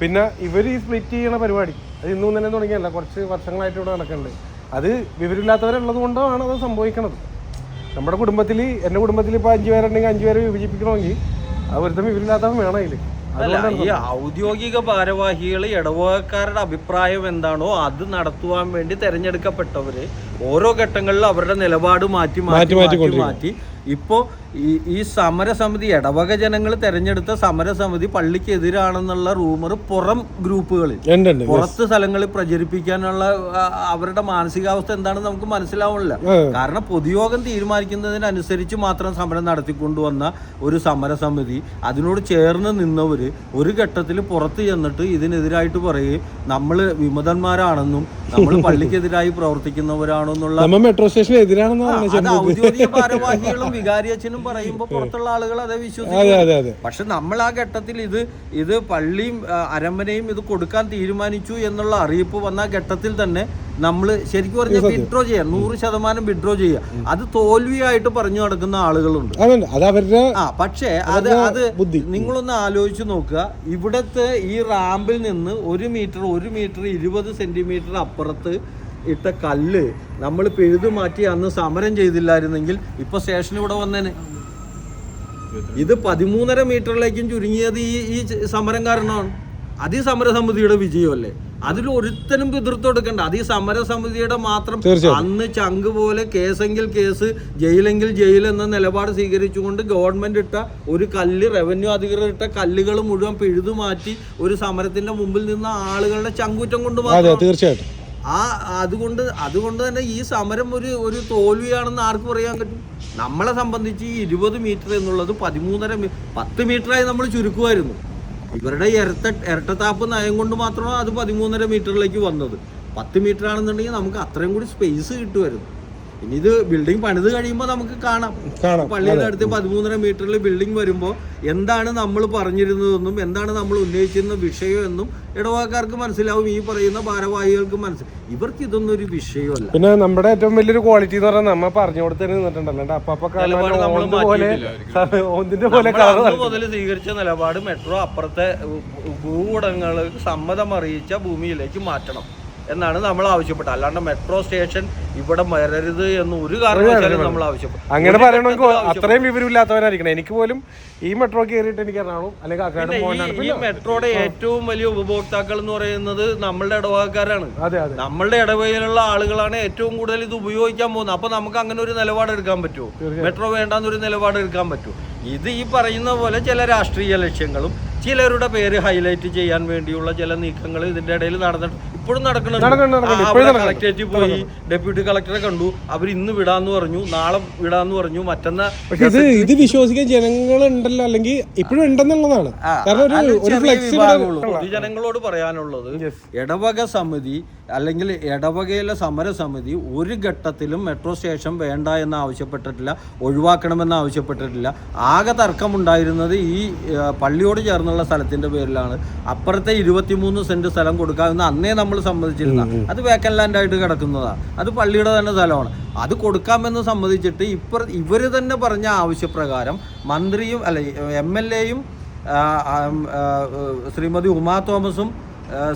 പിന്നെ ഇവർ ഈ സ്പ്ലിറ്റ് ചെയ്യണ പരിപാടി അത് ഇന്നും തന്നെ തുടങ്ങിയല്ല കുറച്ച് വർഷങ്ങളായിട്ട് ഇവിടെ നടക്കുന്നുണ്ട്. അത് വിവരമില്ലാത്തവരുള്ളത് ആണ് അത് സംഭവിക്കുന്നത് നമ്മുടെ കുടുംബത്തിൽ എന്റെ കുടുംബത്തിൽ ഇപ്പോൾ അഞ്ച് പേരുണ്ടെങ്കിൽ അഞ്ച് പേരെ വിഭജിപ്പിക്കണമെങ്കിൽ അത് ഒരുത്തം വിവരമില്ലാത്തവൻ വേണം അതിൽ അല്ല ഈ ഔദ്യോഗിക ഭാരവാഹികൾ ഇടവകക്കാരുടെ അഭിപ്രായം എന്താണോ അത് നടത്തുവാൻ വേണ്ടി തെരഞ്ഞെടുക്കപ്പെട്ടവര് ഓരോ ഘട്ടങ്ങളിലും അവരുടെ നിലപാട് മാറ്റി മാറ്റി മാറ്റി മാറ്റി. ഇപ്പോ ഈ ഈ സമരസമിതി ഇടവക ജനങ്ങൾ തെരഞ്ഞെടുത്ത സമരസമിതി പള്ളിക്കെതിരാണെന്നുള്ള റൂമർ പുറം ഗ്രൂപ്പുകളിൽ. പുറത്ത് സ്ഥലങ്ങളിൽ പ്രചരിപ്പിക്കാനുള്ള അവരുടെ മാനസികാവസ്ഥ എന്താണെന്ന് നമുക്ക് മനസ്സിലാവണില്ല കാരണം പൊതുയോഗം തീരുമാനിക്കുന്നതിനനുസരിച്ച് മാത്രം സമരം നടത്തിക്കൊണ്ടുവന്ന ഒരു സമരസമിതി അതിനോട് ചേർന്ന് നിന്നവര് ഒരു ഘട്ടത്തിൽ പുറത്ത് ചെന്നിട്ട് ഇതിനെതിരായിട്ട് പറയുകയും നമ്മൾ വിമതന്മാരാണെന്നും നമ്മൾ പള്ളിക്കെതിരായി പ്രവർത്തിക്കുന്നവരാണെന്നുള്ള മെട്രോ സ്റ്റേഷൻ ഔദ്യോഗിക ഭാരവാഹികളും വികാരിയച്ഛനും പറയുമ്പോൾ പുറത്തുള്ള ആളുകൾ അത് വിശ്വസിക്കും പക്ഷെ നമ്മൾ ആ ഘട്ടത്തിൽ ഇത് ഇത് പള്ളിയും അരമ്പനയും ഇത് കൊടുക്കാൻ തീരുമാനിച്ചു എന്നുള്ള അറിയിപ്പ് വന്ന ഘട്ടത്തിൽ തന്നെ നമ്മൾ ശരിക്കും പറഞ്ഞാൽ വിഡ്രോ ചെയ്യാം. നൂറ് ശതമാനം വിഡ്രോ ചെയ്യുക അത് തോൽവിയായിട്ട് പറഞ്ഞു നടക്കുന്ന ആളുകളുണ്ട്. ആ പക്ഷേ അത് അത്. നിങ്ങളൊന്ന് ആലോചിച്ച് നോക്കുക. ഇവിടത്തെ ഈ റാമ്പിൽ നിന്ന് ഒരു മീറ്റർ ഒരു മീറ്റർ ഇരുപത് സെന്റിമീറ്റർ അപ്പുറത്ത് ഇട്ട കല്ല് നമ്മൾ പെഴുതു മാറ്റി അന്ന് സമരം ചെയ്തില്ലായിരുന്നെങ്കിൽ ഇപ്പൊ സ്റ്റേഷൻ ഇവിടെ വന്നേനെ. ഇത് പതിമൂന്നര മീറ്ററിലേക്കും ചുരുങ്ങിയത് ഈ ഈ സമരം കാരണമാണ്. അത് ഈ സമരസമിതിയുടെ വിജയമല്ലേ? അതിൽ ഒരുത്തനും പിതൃത്വം എടുക്കണ്ട. അത് ഈ സമരസമിതിയുടെ മാത്രം അന്ന് ചങ്ക് പോലെ കേസെങ്കിൽ കേസ് ജയിലെങ്കിൽ ജയിൽ എന്ന നിലപാട് സ്വീകരിച്ചുകൊണ്ട് ഗവൺമെന്റ് ഇട്ട ഒരു കല്ല് റവന്യൂ അധികൃതർ ഇട്ട കല്ലുകൾ മുഴുവൻ പിഴുതു മാറ്റി ഒരു സമരത്തിന്റെ മുമ്പിൽ നിന്ന ആളുകളുടെ ചങ്കൂറ്റം കൊണ്ട് മാത്രം തീർച്ചയായിട്ടും. ആ അതുകൊണ്ട് അതുകൊണ്ട് തന്നെ ഈ സമരം ഒരു ഒരു തോൽവിയാണെന്ന് ആർക്ക് പറയാൻ പറ്റും. നമ്മളെ സംബന്ധിച്ച് ഈ ഇരുപത് മീറ്റർ എന്നുള്ളത് പതിമൂന്നര പത്ത് മീറ്ററായി നമ്മൾ ചുരുക്കുമായിരുന്നു. ഇവരുടെ ഇരട്ട ഇരട്ടത്താപ്പ് നയം കൊണ്ട് മാത്രമാണ് അത് പതിമൂന്നര മീറ്ററിലേക്ക് വന്നത്. പത്ത് മീറ്റർ ആണെന്നുണ്ടെങ്കിൽ നമുക്ക് അത്രയും കൂടി സ്പേസ് കിട്ടുമായിരുന്നു. ഇനി ഇത് ബിൽഡിംഗ് പണിത് കഴിയുമ്പോൾ നമുക്ക് കാണാം. പള്ളിയുടെ അടുത്ത് പതിമൂന്നര മീറ്ററിൽ ബിൽഡിംഗ് വരുമ്പോൾ എന്താണ് നമ്മൾ പറഞ്ഞിരുന്നതെന്നും എന്താണ് നമ്മൾ ഉന്നയിച്ചിരുന്ന വിഷയം എന്നും ഇടവാക്കാർക്ക് മനസ്സിലാവും ഈ പറയുന്ന ഭാരവാഹികൾക്ക് മനസ്സിലാവും ഇവർക്ക് ഇതൊന്നും ഒരു വിഷയമല്ല. പിന്നെ നമ്മുടെ ഏറ്റവും വലിയൊരു ക്വാളിറ്റി എന്ന് പറഞ്ഞാൽ നമ്മൾ പറഞ്ഞു നിന്നിട്ടുണ്ടല്ലോ. അപ്പൊ ഓന്ത് പോലെ പോലെ മുതൽ സ്വീകരിച്ച നിലപാട് മെട്രോ അപ്പുറത്തെ ഭൂവുടങ്ങൾക്ക് സമ്മതം അറിയിച്ച ഭൂമിയിലേക്ക് മാറ്റണം. എന്നാണ് നമ്മൾ ആവശ്യപ്പെട്ടത്. അല്ലാണ്ട് മെട്രോ സ്റ്റേഷൻ ഇവിടെ വരരുത് എന്ന് ഒരു കാരണവശാലും നമ്മൾ ആവശ്യപ്പെട്ടു. അങ്ങനെ പറയണമെങ്കിൽ അത്രയും വിവരമില്ലാത്തവരായിരിക്കണം. എനിക്ക് പോലും ഈ മെട്രോ കയറിയിട്ട് എനിക്ക് എറണാകുളം അല്ലെങ്കിൽ ഈ- മെട്രോയുടെ ഏറ്റവും വലിയ ഉപഭോക്താക്കൾ എന്ന് പറയുന്നത് നമ്മളുടെ ഇടവകക്കാരാണ്. നമ്മളുടെ ഇടവകയിലുള്ള ആളുകളാണ് ഏറ്റവും കൂടുതൽ ഇത് ഉപയോഗിക്കാൻ പോകുന്നത്. അപ്പൊ നമുക്ക് അങ്ങനെ ഒരു നിലപാട് എടുക്കാൻ പറ്റുമോ? മെട്രോ വേണ്ടാന്നൊരു നിലപാട് എടുക്കാൻ പറ്റുമോ? ഇത് ഈ പറയുന്ന പോലെ ചില രാഷ്ട്രീയ ലക്ഷ്യങ്ങളും ചിലരുടെ പേര് ഹൈലൈറ്റ് ചെയ്യാൻ വേണ്ടിയുള്ള ചില നീക്കങ്ങൾ ഇതിന്റെ ഇടയിൽ നടന്നിട്ട് ഇപ്പോഴും നടക്കുന്നുണ്ട്. കളക്ടറേറ്റിൽ പോയി ഡെപ്യൂട്ടി കളക്ടറെ കണ്ടു. അവർ ഇന്ന് വിടാന്ന് പറഞ്ഞു നാളെ വിടാന്ന് പറഞ്ഞു മറ്റന്നാ പക്ഷെ ഇത് ഇത് ജനങ്ങൾ ഉണ്ടല്ലോ അല്ലെങ്കിൽ ഇപ്പോഴും ഉണ്ടെന്നുള്ളതാണ്. പൊതുജനങ്ങളോട് പറയാനുള്ളത് ഇടവക സമിതി അല്ലെങ്കിൽ ഇടവകയിലെ സമരസമിതി ഒരു ഘട്ടത്തിലും മെട്രോ സ്റ്റേഷൻ വേണ്ട എന്ന് ആവശ്യപ്പെട്ടിട്ടില്ല ഒഴിവാക്കണമെന്ന് ആവശ്യപ്പെട്ടിട്ടില്ല. ആകെ തർക്കമുണ്ടായിരുന്നത് ഈ പള്ളിയോട് പള്ളിയോട് ചേർന്നുള്ള സ്ഥലത്തിന്റെ പേരിലാണ്. അപ്പുറത്തെ ഇരുപത്തിമൂന്ന് സെന്റ് സ്ഥലം കൊടുക്കാമെന്ന് അന്നേ നമ്മൾ സമ്മതിച്ചിരുന്ന. അത് വേക്കൻ ലാൻഡ് ആയിട്ട് കിടക്കുന്നതാണ് അത് പള്ളിയുടെ തന്നെ സ്ഥലമാണ്. അത് കൊടുക്കാമെന്ന് സമ്മതിച്ചിട്ട് ഇപ്പർ ഇവർ തന്നെ പറഞ്ഞ ആവശ്യപ്രകാരം മന്ത്രിയും അല്ല എം എൽ എയും ശ്രീമതി ഉമാ തോമസും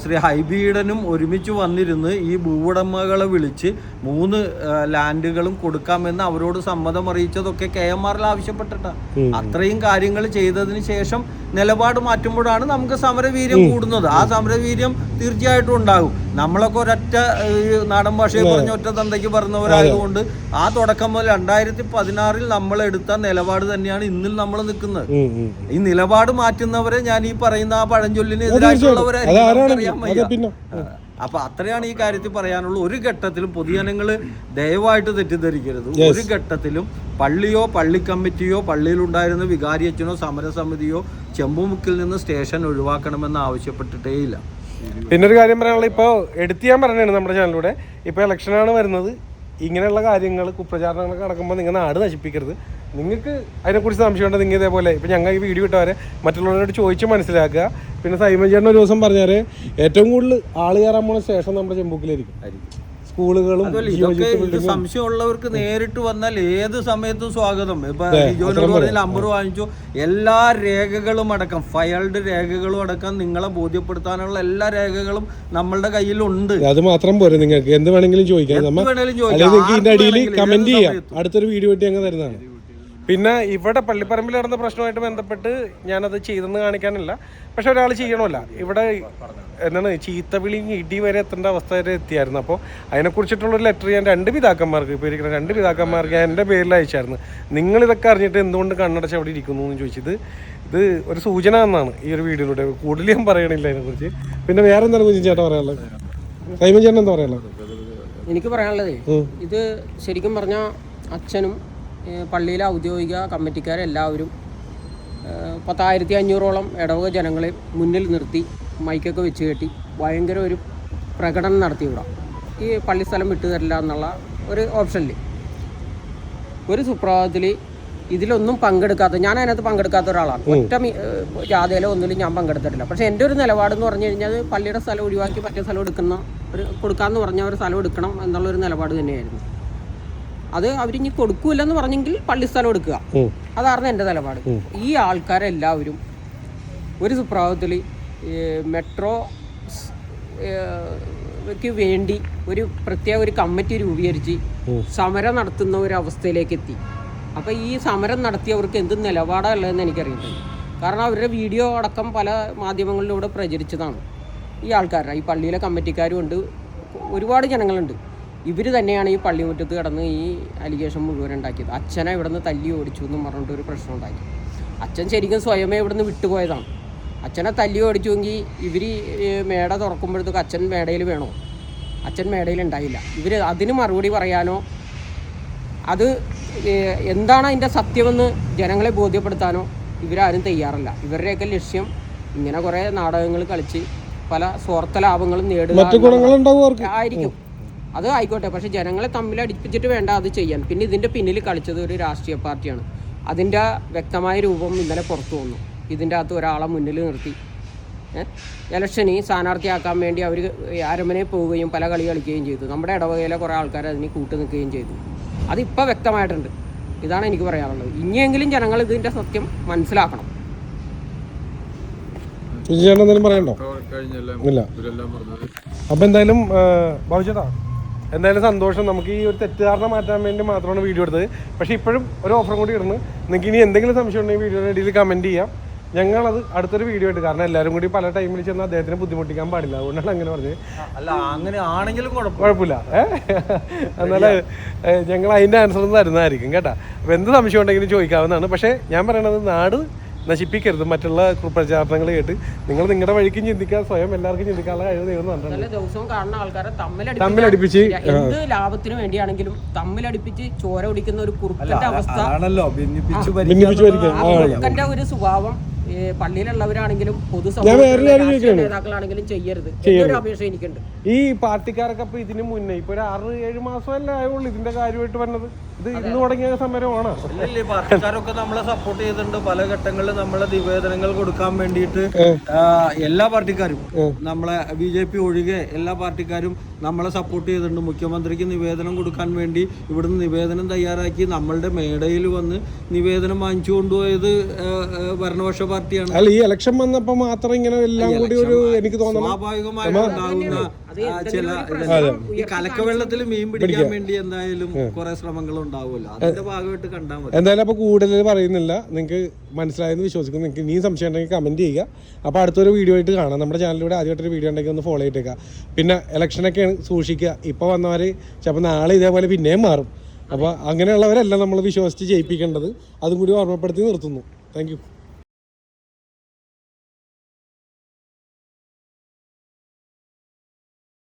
ശ്രീ ഹൈബീഡനും ഒരുമിച്ച് വന്നിരുന്ന് ഈ ഭൂവുടമകളെ വിളിച്ച് മൂന്ന് ലാൻഡുകളും കൊടുക്കാമെന്ന് അവരോട് സമ്മതം അറിയിച്ചതൊക്കെ കെ എം ആറിൽ ആവശ്യപ്പെട്ടിട്ടാണ് അത്രയും കാര്യങ്ങൾ ചെയ്തതിന് ശേഷം നിലപാട് മാറ്റുമ്പോഴാണ് നമുക്ക് സമരവീര്യം കൂടുന്നത്. ആ സമരവീര്യം തീർച്ചയായിട്ടും ഉണ്ടാകും. നമ്മളൊക്കെ ഒരൊറ്റ നാടൻ ഭാഷയിൽ പറഞ്ഞ ഒറ്റ തന്തയ്ക്ക് പറഞ്ഞവരായതുകൊണ്ട് ആ തുടക്കം മുതൽ രണ്ടായിരത്തി പതിനാറിൽ നമ്മൾ എടുത്ത നിലപാട് തന്നെയാണ് ഇന്നിൽ നമ്മൾ നിൽക്കുന്നത്. ഈ നിലപാട് മാറ്റുന്നവരെ ഞാൻ ഈ പറയുന്ന ആ പഴഞ്ചൊല്ലിന് എതിരായിട്ടുള്ളവരായിരിക്കും. നമുക്കറിയാൻ വയ്യ. പിന്നെ. അപ്പൊ അത്രയാണ് ഈ കാര്യത്തിൽ പറയാനുള്ളത് ഒരു ഘട്ടത്തിലും പൊതുജനങ്ങൾ ദയവായിട്ട് തെറ്റിദ്ധരിക്കരുത്. ഒരു ഘട്ടത്തിലും പള്ളിയോ പള്ളി കമ്മിറ്റിയോ പള്ളിയിലുണ്ടായിരുന്ന വികാരിയച്ഛനോ സമരസമിതിയോ ചെമ്പുമുക്കിൽ നിന്ന് സ്റ്റേഷൻ ഒഴിവാക്കണമെന്ന് ആവശ്യപ്പെട്ടിട്ടേയില്ല പിന്നെ ഒരു കാര്യം പറയാനുള്ള ഇപ്പോൾ എടുത്ത് ഞാൻ പറഞ്ഞാണ് നമ്മുടെ ചാനലിലൂടെ ഇപ്പോൾ ഇലക്ഷനാണ് വരുന്നത്. ഇങ്ങനെയുള്ള കാര്യങ്ങൾ കുപ്രചാരണങ്ങളൊക്കെ നടക്കുമ്പോൾ നിങ്ങൾ നാട് നശിപ്പിക്കരുത്. നിങ്ങൾക്ക് അതിനെക്കുറിച്ച് സംശയമുണ്ട് നിങ്ങൾ ഇതേപോലെ ഇപ്പം ഞങ്ങൾ ഈ വീഡിയോ ഇട്ടവരെ മറ്റുള്ളവരോട് ചോദിച്ച് മനസ്സിലാക്കുക. പിന്നെ സൈമൻ ചേട്ടൻ ഒരു ദിവസം പറഞ്ഞാൽ ഏറ്റവും കൂടുതൽ ആൾ കയറാൻ പോകുന്ന സ്റ്റേഷൻ നമ്മുടെ ചെമ്പൂക്കിലായിരിക്കും സ്കൂളുകളും സംശയമുള്ളവർക്ക് നേരിട്ട് വന്നാൽ ഏത് സമയത്തും സ്വാഗതം. ഇപ്പൊ ലിജോനോട് പറഞ്ഞ നമ്പർ വാങ്ങിച്ചു. എല്ലാ രേഖകളും അടക്കം ഫയൽഡ് രേഖകളും അടക്കം നിങ്ങളെ ബോധ്യപ്പെടുത്താനുള്ള എല്ലാ രേഖകളും നമ്മളുടെ കയ്യിലുണ്ട്. അത് മാത്രം പോരെ നിങ്ങൾക്ക്. എന്ത് വേണമെങ്കിലും ചോദിക്കാം. ഇതിന്റെ അടിയിൽ വേണമെങ്കിലും കമന്റ് ചെയ്യാം. അടുത്തൊരു വീഡിയോ ആയിട്ട് ഞങ്ങൾ തരുന്നതാണ്. പിന്നെ ഇവിടെ പള്ളിപ്പറമ്പിൽ നടന്ന പ്രശ്നമായിട്ട് ബന്ധപ്പെട്ട് ഞാനത് ചെയ്തെന്ന് കാണിക്കാനില്ല. പക്ഷെ ഒരാൾ ചെയ്യണമല്ല. ഇവിടെ എന്താണ് ചീത്തവിളി ഇടി വരെ എത്തേണ്ട അവസ്ഥ വരെ എത്തിയായിരുന്നു. അപ്പോൾ അതിനെക്കുറിച്ചിട്ടുള്ളൊരു ലെറ്റർ ഞാൻ രണ്ട് പിതാക്കന്മാർക്ക് ഇപ്പോൾ ഇരിക്കുന്ന രണ്ട് പിതാക്കന്മാർക്ക് ഞാൻ എന്റെ പേരിൽ അയച്ചായിരുന്നു. നിങ്ങളിതൊക്കെ അറിഞ്ഞിട്ട് എന്തുകൊണ്ട് കണ്ണടച്ച് അവിടെ ഇരിക്കുന്നു എന്ന് ചോദിച്ചത് ഇത് ഒരു സൂചന എന്നാണ് ഈ ഒരു വീഡിയോയിലൂടെ. കൂടുതൽ ഞാൻ പറയണില്ല അതിനെക്കുറിച്ച്. പിന്നെ വേറെ എന്താണ് കുഞ്ഞു ചേട്ടൻ പറയാനുള്ളത്? സൈമൻ ചേട്ടൻ എന്താ പറയാനുള്ളത്? എനിക്ക് പറയാനുള്ളത് ഇത് ശരിക്കും പറഞ്ഞാൽ അച്ഛനും പള്ളിയിലെ ഔദ്യോഗിക കമ്മിറ്റിക്കാരെല്ലാവരും പത്തായിരത്തി അഞ്ഞൂറോളം ഇടവക ജനങ്ങളെ മുന്നിൽ നിർത്തി മൈക്കൊക്കെ വെച്ച് കെട്ടി ഭയങ്കര ഒരു പ്രകടനം നടത്തി ഇവിടെ. ഈ പള്ളി സ്ഥലം വിട്ടു തരില്ല എന്നുള്ള ഒരു ഓപ്ഷനിൽ ഒരു സുപ്രഭാതത്തിൽ ഇതിലൊന്നും പങ്കെടുക്കാത്ത ഞാൻ അതിനകത്ത് പങ്കെടുക്കാത്ത ഒരാളാണ്. ഒറ്റ ജാഥയിലോ ഒന്നിലും ഞാൻ പങ്കെടുത്തിട്ടില്ല. പക്ഷെ എന്റെ ഒരു നിലപാടെന്ന് പറഞ്ഞു കഴിഞ്ഞാൽ പള്ളിയുടെ സ്ഥലം ഒഴിവാക്കി മറ്റേ സ്ഥലം എടുക്കുന്ന ഒരു കൊടുക്കാമെന്ന് പറഞ്ഞ ഒരു സ്ഥലം എടുക്കണം എന്നുള്ള ഒരു നിലപാട് തന്നെയായിരുന്നു. അത് അവരിനി കൊടുക്കൂലെന്ന് പറഞ്ഞെങ്കിൽ പള്ളി സ്ഥലം എടുക്കുക. അതാണ് അതായിരുന്നു എന്റെ നിലപാട്. ഈ ആൾക്കാരെല്ലാവരും ഒരു സുപ്രഭാതത്തിൽ മെട്രോ സ്- ഏഹ് ക്ക് വേണ്ടി ഒരു പ്രത്യേക ഒരു കമ്മിറ്റി രൂപീകരിച്ച് സമരം നടത്തുന്ന ഒരു അവസ്ഥയിലേക്ക് എത്തി അപ്പോൾ ഈ സമരം നടത്തിയവർക്ക് എന്ത് നിലപാടാണ് ഉള്ളതെന്ന് എനിക്കറിയില്ല കാരണം അവരുടെ വീഡിയോ അടക്കം പല മാധ്യമങ്ങളിലൂടെ പ്രചരിച്ചതാണ്. ഈ ആൾക്കാരുടെ ഈ പള്ളിയിലെ കമ്മിറ്റിക്കാരും ഉണ്ട്. ഒരുപാട് ജനങ്ങളുണ്ട്. ഇവർ തന്നെയാണ് ഈ പള്ളിമുറ്റത്ത് കിടന്ന് ഈ അലിഗേഷൻ മുഴുവൻ ഉണ്ടാക്കിയത്. അച്ഛനെ ഇവിടുന്ന് തല്ലി ഓടിച്ചു എന്നും പറഞ്ഞിട്ട് ഒരു പ്രശ്നം ഉണ്ടാക്കി. അച്ഛൻ ശരിക്കും സ്വയമേ ഇവിടുന്ന് വിട്ടുപോയതാണ്. അച്ഛനെ തല്ലി ഓടിച്ചുവെങ്കിൽ ഇവർ മേട തുറക്കുമ്പോഴത്തേക്ക് അച്ഛൻ മേടയിൽ വേണോ? അച്ഛൻ മേടയിൽ ഉണ്ടായില്ല. ഇവർ അതിന് മറുപടി പറയാനോ? അത് എന്താണ് അതിന്റെ സത്യമെന്ന് ജനങ്ങളെ ബോധ്യപ്പെടുത്താനോ? ഇവരാരും തയ്യാറല്ല. ഇവരുടെയൊക്കെ ലക്ഷ്യം ഇങ്ങനെ കുറേ നാടകങ്ങൾ കളിച്ച് പല സ്വാർത്ഥ ലാഭങ്ങളും നേടുക ആയിരിക്കും. അത് ആയിക്കോട്ടെ. പക്ഷെ ജനങ്ങളെ തമ്മിൽ അടിപ്പിച്ചിട്ട് വേണ്ട അത് ചെയ്യാൻ. പിന്നെ ഇതിന്റെ പിന്നിൽ കളിച്ചത് ഒരു രാഷ്ട്രീയ പാർട്ടിയാണ്. അതിന്റെ വ്യക്തമായ രൂപം ഇന്നലെ പുറത്തു വന്നു. ഇതിന്റെ അകത്ത് ഒരാളെ മുന്നിൽ നിർത്തി. ഇലക്ഷന് സ്ഥാനാർത്ഥിയാക്കാൻ വേണ്ടി അവർ അരമനെ പോവുകയും പല കളി കളിക്കുകയും ചെയ്തു. നമ്മുടെ ഇടവകയിലെ കുറേ ആൾക്കാർ അതിന് കൂട്ടു നിൽക്കുകയും ചെയ്തു. അതിപ്പോൾ വ്യക്തമായിട്ടുണ്ട്. ഇതാണ് എനിക്ക് പറയാനുള്ളത്. ഇനിയെങ്കിലും ജനങ്ങൾ ഇതിന്റെ സത്യം മനസ്സിലാക്കണം. പറയണ്ടോ? ഇല്ല. അപ്പൊ എന്തായാലും എന്തായാലും സന്തോഷം. നമുക്ക് ഈ ഒരു തെറ്റിദ്ധാരണ മാറ്റാൻ വേണ്ടി മാത്രമാണ് വീഡിയോ എടുത്തത്. പക്ഷേ ഇപ്പോഴും ഒരു ഓഫറും കൂടി ഇടുന്നു. നിങ്ങൾക്ക് ഇനി എന്തെങ്കിലും സംശയം ഉണ്ടെങ്കിൽ വീഡിയോയുടെ ഇടയിൽ കമന്റ് ചെയ്യാം. ഞങ്ങളത് അടുത്തൊരു വീഡിയോ ആയിട്ട് കാരണം എല്ലാവരും കൂടി പല ടൈമിൽ ചെന്ന് അദ്ദേഹത്തിന് ബുദ്ധിമുട്ടിക്കാൻ പാടില്ല. അതുകൊണ്ടാണ് അങ്ങനെ പറഞ്ഞത്. അല്ല അങ്ങനെ ആണെങ്കിലും കുഴപ്പമില്ല. ഏഹ് എന്നാൽ ഞങ്ങൾ അതിന്റെ ആൻസർ ഒന്നും തരുന്നതായിരിക്കും കേട്ടോ. അപ്പോൾ എന്ത് സംശയം ഉണ്ടെങ്കിലും ചോദിക്കാവുന്നതാണ്. പക്ഷേ ഞാൻ പറയണത് നാട് നശിപ്പിക്കരുത്. മറ്റുള്ള പ്രചാരണങ്ങൾ കേട്ട് നിങ്ങൾ നിങ്ങളുടെ വഴിക്ക് ചിന്തിക്കാൻ സ്വയം എല്ലാവർക്കും ചിന്തിക്കാനുള്ള കഴിവ് ദൈവം നല്ല ദിവസവും കാണുന്ന ആൾക്കാരെ തമ്മിലടിപ്പിച്ച് എന്ത് ലാഭത്തിന് വേണ്ടിയാണെങ്കിലും തമ്മിലടിപ്പിച്ച് ചോര ഒടിക്കുന്ന ഒരു കുറുക്കന്റെ അവസ്ഥ ആണല്ലോ. ഒരു സ്വഭാവം പള്ളിയിലുള്ളവരാണെങ്കിലും പൊതുസമൂഹത്തിലെ നേതാക്കളാണെങ്കിലും ചെയ്യരുത്. എന്നൊരു അപേക്ഷ എനിക്കുണ്ട്. ഈ പാർട്ടിക്കാരൊക്കെ അപ്പൊ ഇതിന് മുന്നേ ഇപ്പൊ ഒരു ആറ് ഏഴ് മാസമല്ലേ ആയുള്ളൂ ഇതിന്റെ കാര്യമായിട്ട് വന്നത്. ഇത് ഇന്ന് തുടങ്ങിയ സമരമാണ്? ഇല്ലല്ലേ പാർട്ടിക്കാരൊക്കെ നമ്മളെ സപ്പോർട്ട് ചെയ്തിട്ടുണ്ട്. പല ഘട്ടങ്ങളിൽ നമ്മളെ നിവേദനങ്ങൾ കൊടുക്കാൻ വേണ്ടിയിട്ട് എല്ലാ പാർട്ടിക്കാരും നമ്മളെ ബി ജെ പി ഒഴികെ എല്ലാ പാർട്ടിക്കാരും നമ്മളെ സപ്പോർട്ട് ചെയ്തിട്ടുണ്ട്. മുഖ്യമന്ത്രിക്ക് നിവേദനം കൊടുക്കാൻ വേണ്ടി ഇവിടുന്ന് നിവേദനം തയ്യാറാക്കി നമ്മളുടെ മേടയിൽ വന്ന് നിവേദനം വാങ്ങിച്ചു കൊണ്ടുപോയത് ഭരണപക്ഷ പാർട്ടി ഭരണപക്ഷ പാർട്ടിയാണ്. അല്ല ഈ ഇലക്ഷൻ വന്നപ്പോ മാത്രം ഇങ്ങനെ എല്ലാം കൂടി ഒരു എനിക്ക് തോന്നുന്നു ചില ഈ കലക്കവെള്ളത്തിൽ മീൻ പിടിക്കാൻ വേണ്ടി എന്തായാലും കുറെ ശ്രമങ്ങൾ ഉണ്ടാവുമല്ലോ. അതിന്റെ ഭാഗമായിട്ട് കണ്ടാൽ മതി. എന്തായാലും അപ്പൊ കൂടുതൽ പറയുന്നില്ല. നിങ്ങൾക്ക് മനസ്സിലായെന്ന് വിശ്വസിക്കുന്നു. നിങ്ങൾക്ക് ഇനിയും സംശയം ഉണ്ടെങ്കിൽ കമന്റ് ചെയ്യുക. അപ്പോൾ അടുത്തൊരു വീഡിയോ ആയിട്ട് കാണാം. നമ്മുടെ ചാനലിലൂടെ ആദ്യമായിട്ടൊരു വീഡിയോ ഉണ്ടെങ്കിൽ ഒന്ന് ഫോളോ ചെയ്തേക്കുക. പിന്നെ ഇലക്ഷനൊക്കെയാണ് സൂക്ഷിക്കുക. ഇപ്പോൾ വന്നവർ ചിലപ്പോൾ നാളെ ഇതേപോലെ പിന്നെയും മാറും. അപ്പോൾ അങ്ങനെയുള്ളവരല്ല നമ്മൾ വിശ്വസിച്ച് ജയിപ്പിക്കേണ്ടത് അതും കൂടി ഓർമ്മപ്പെടുത്തി നിർത്തുന്നു. താങ്ക്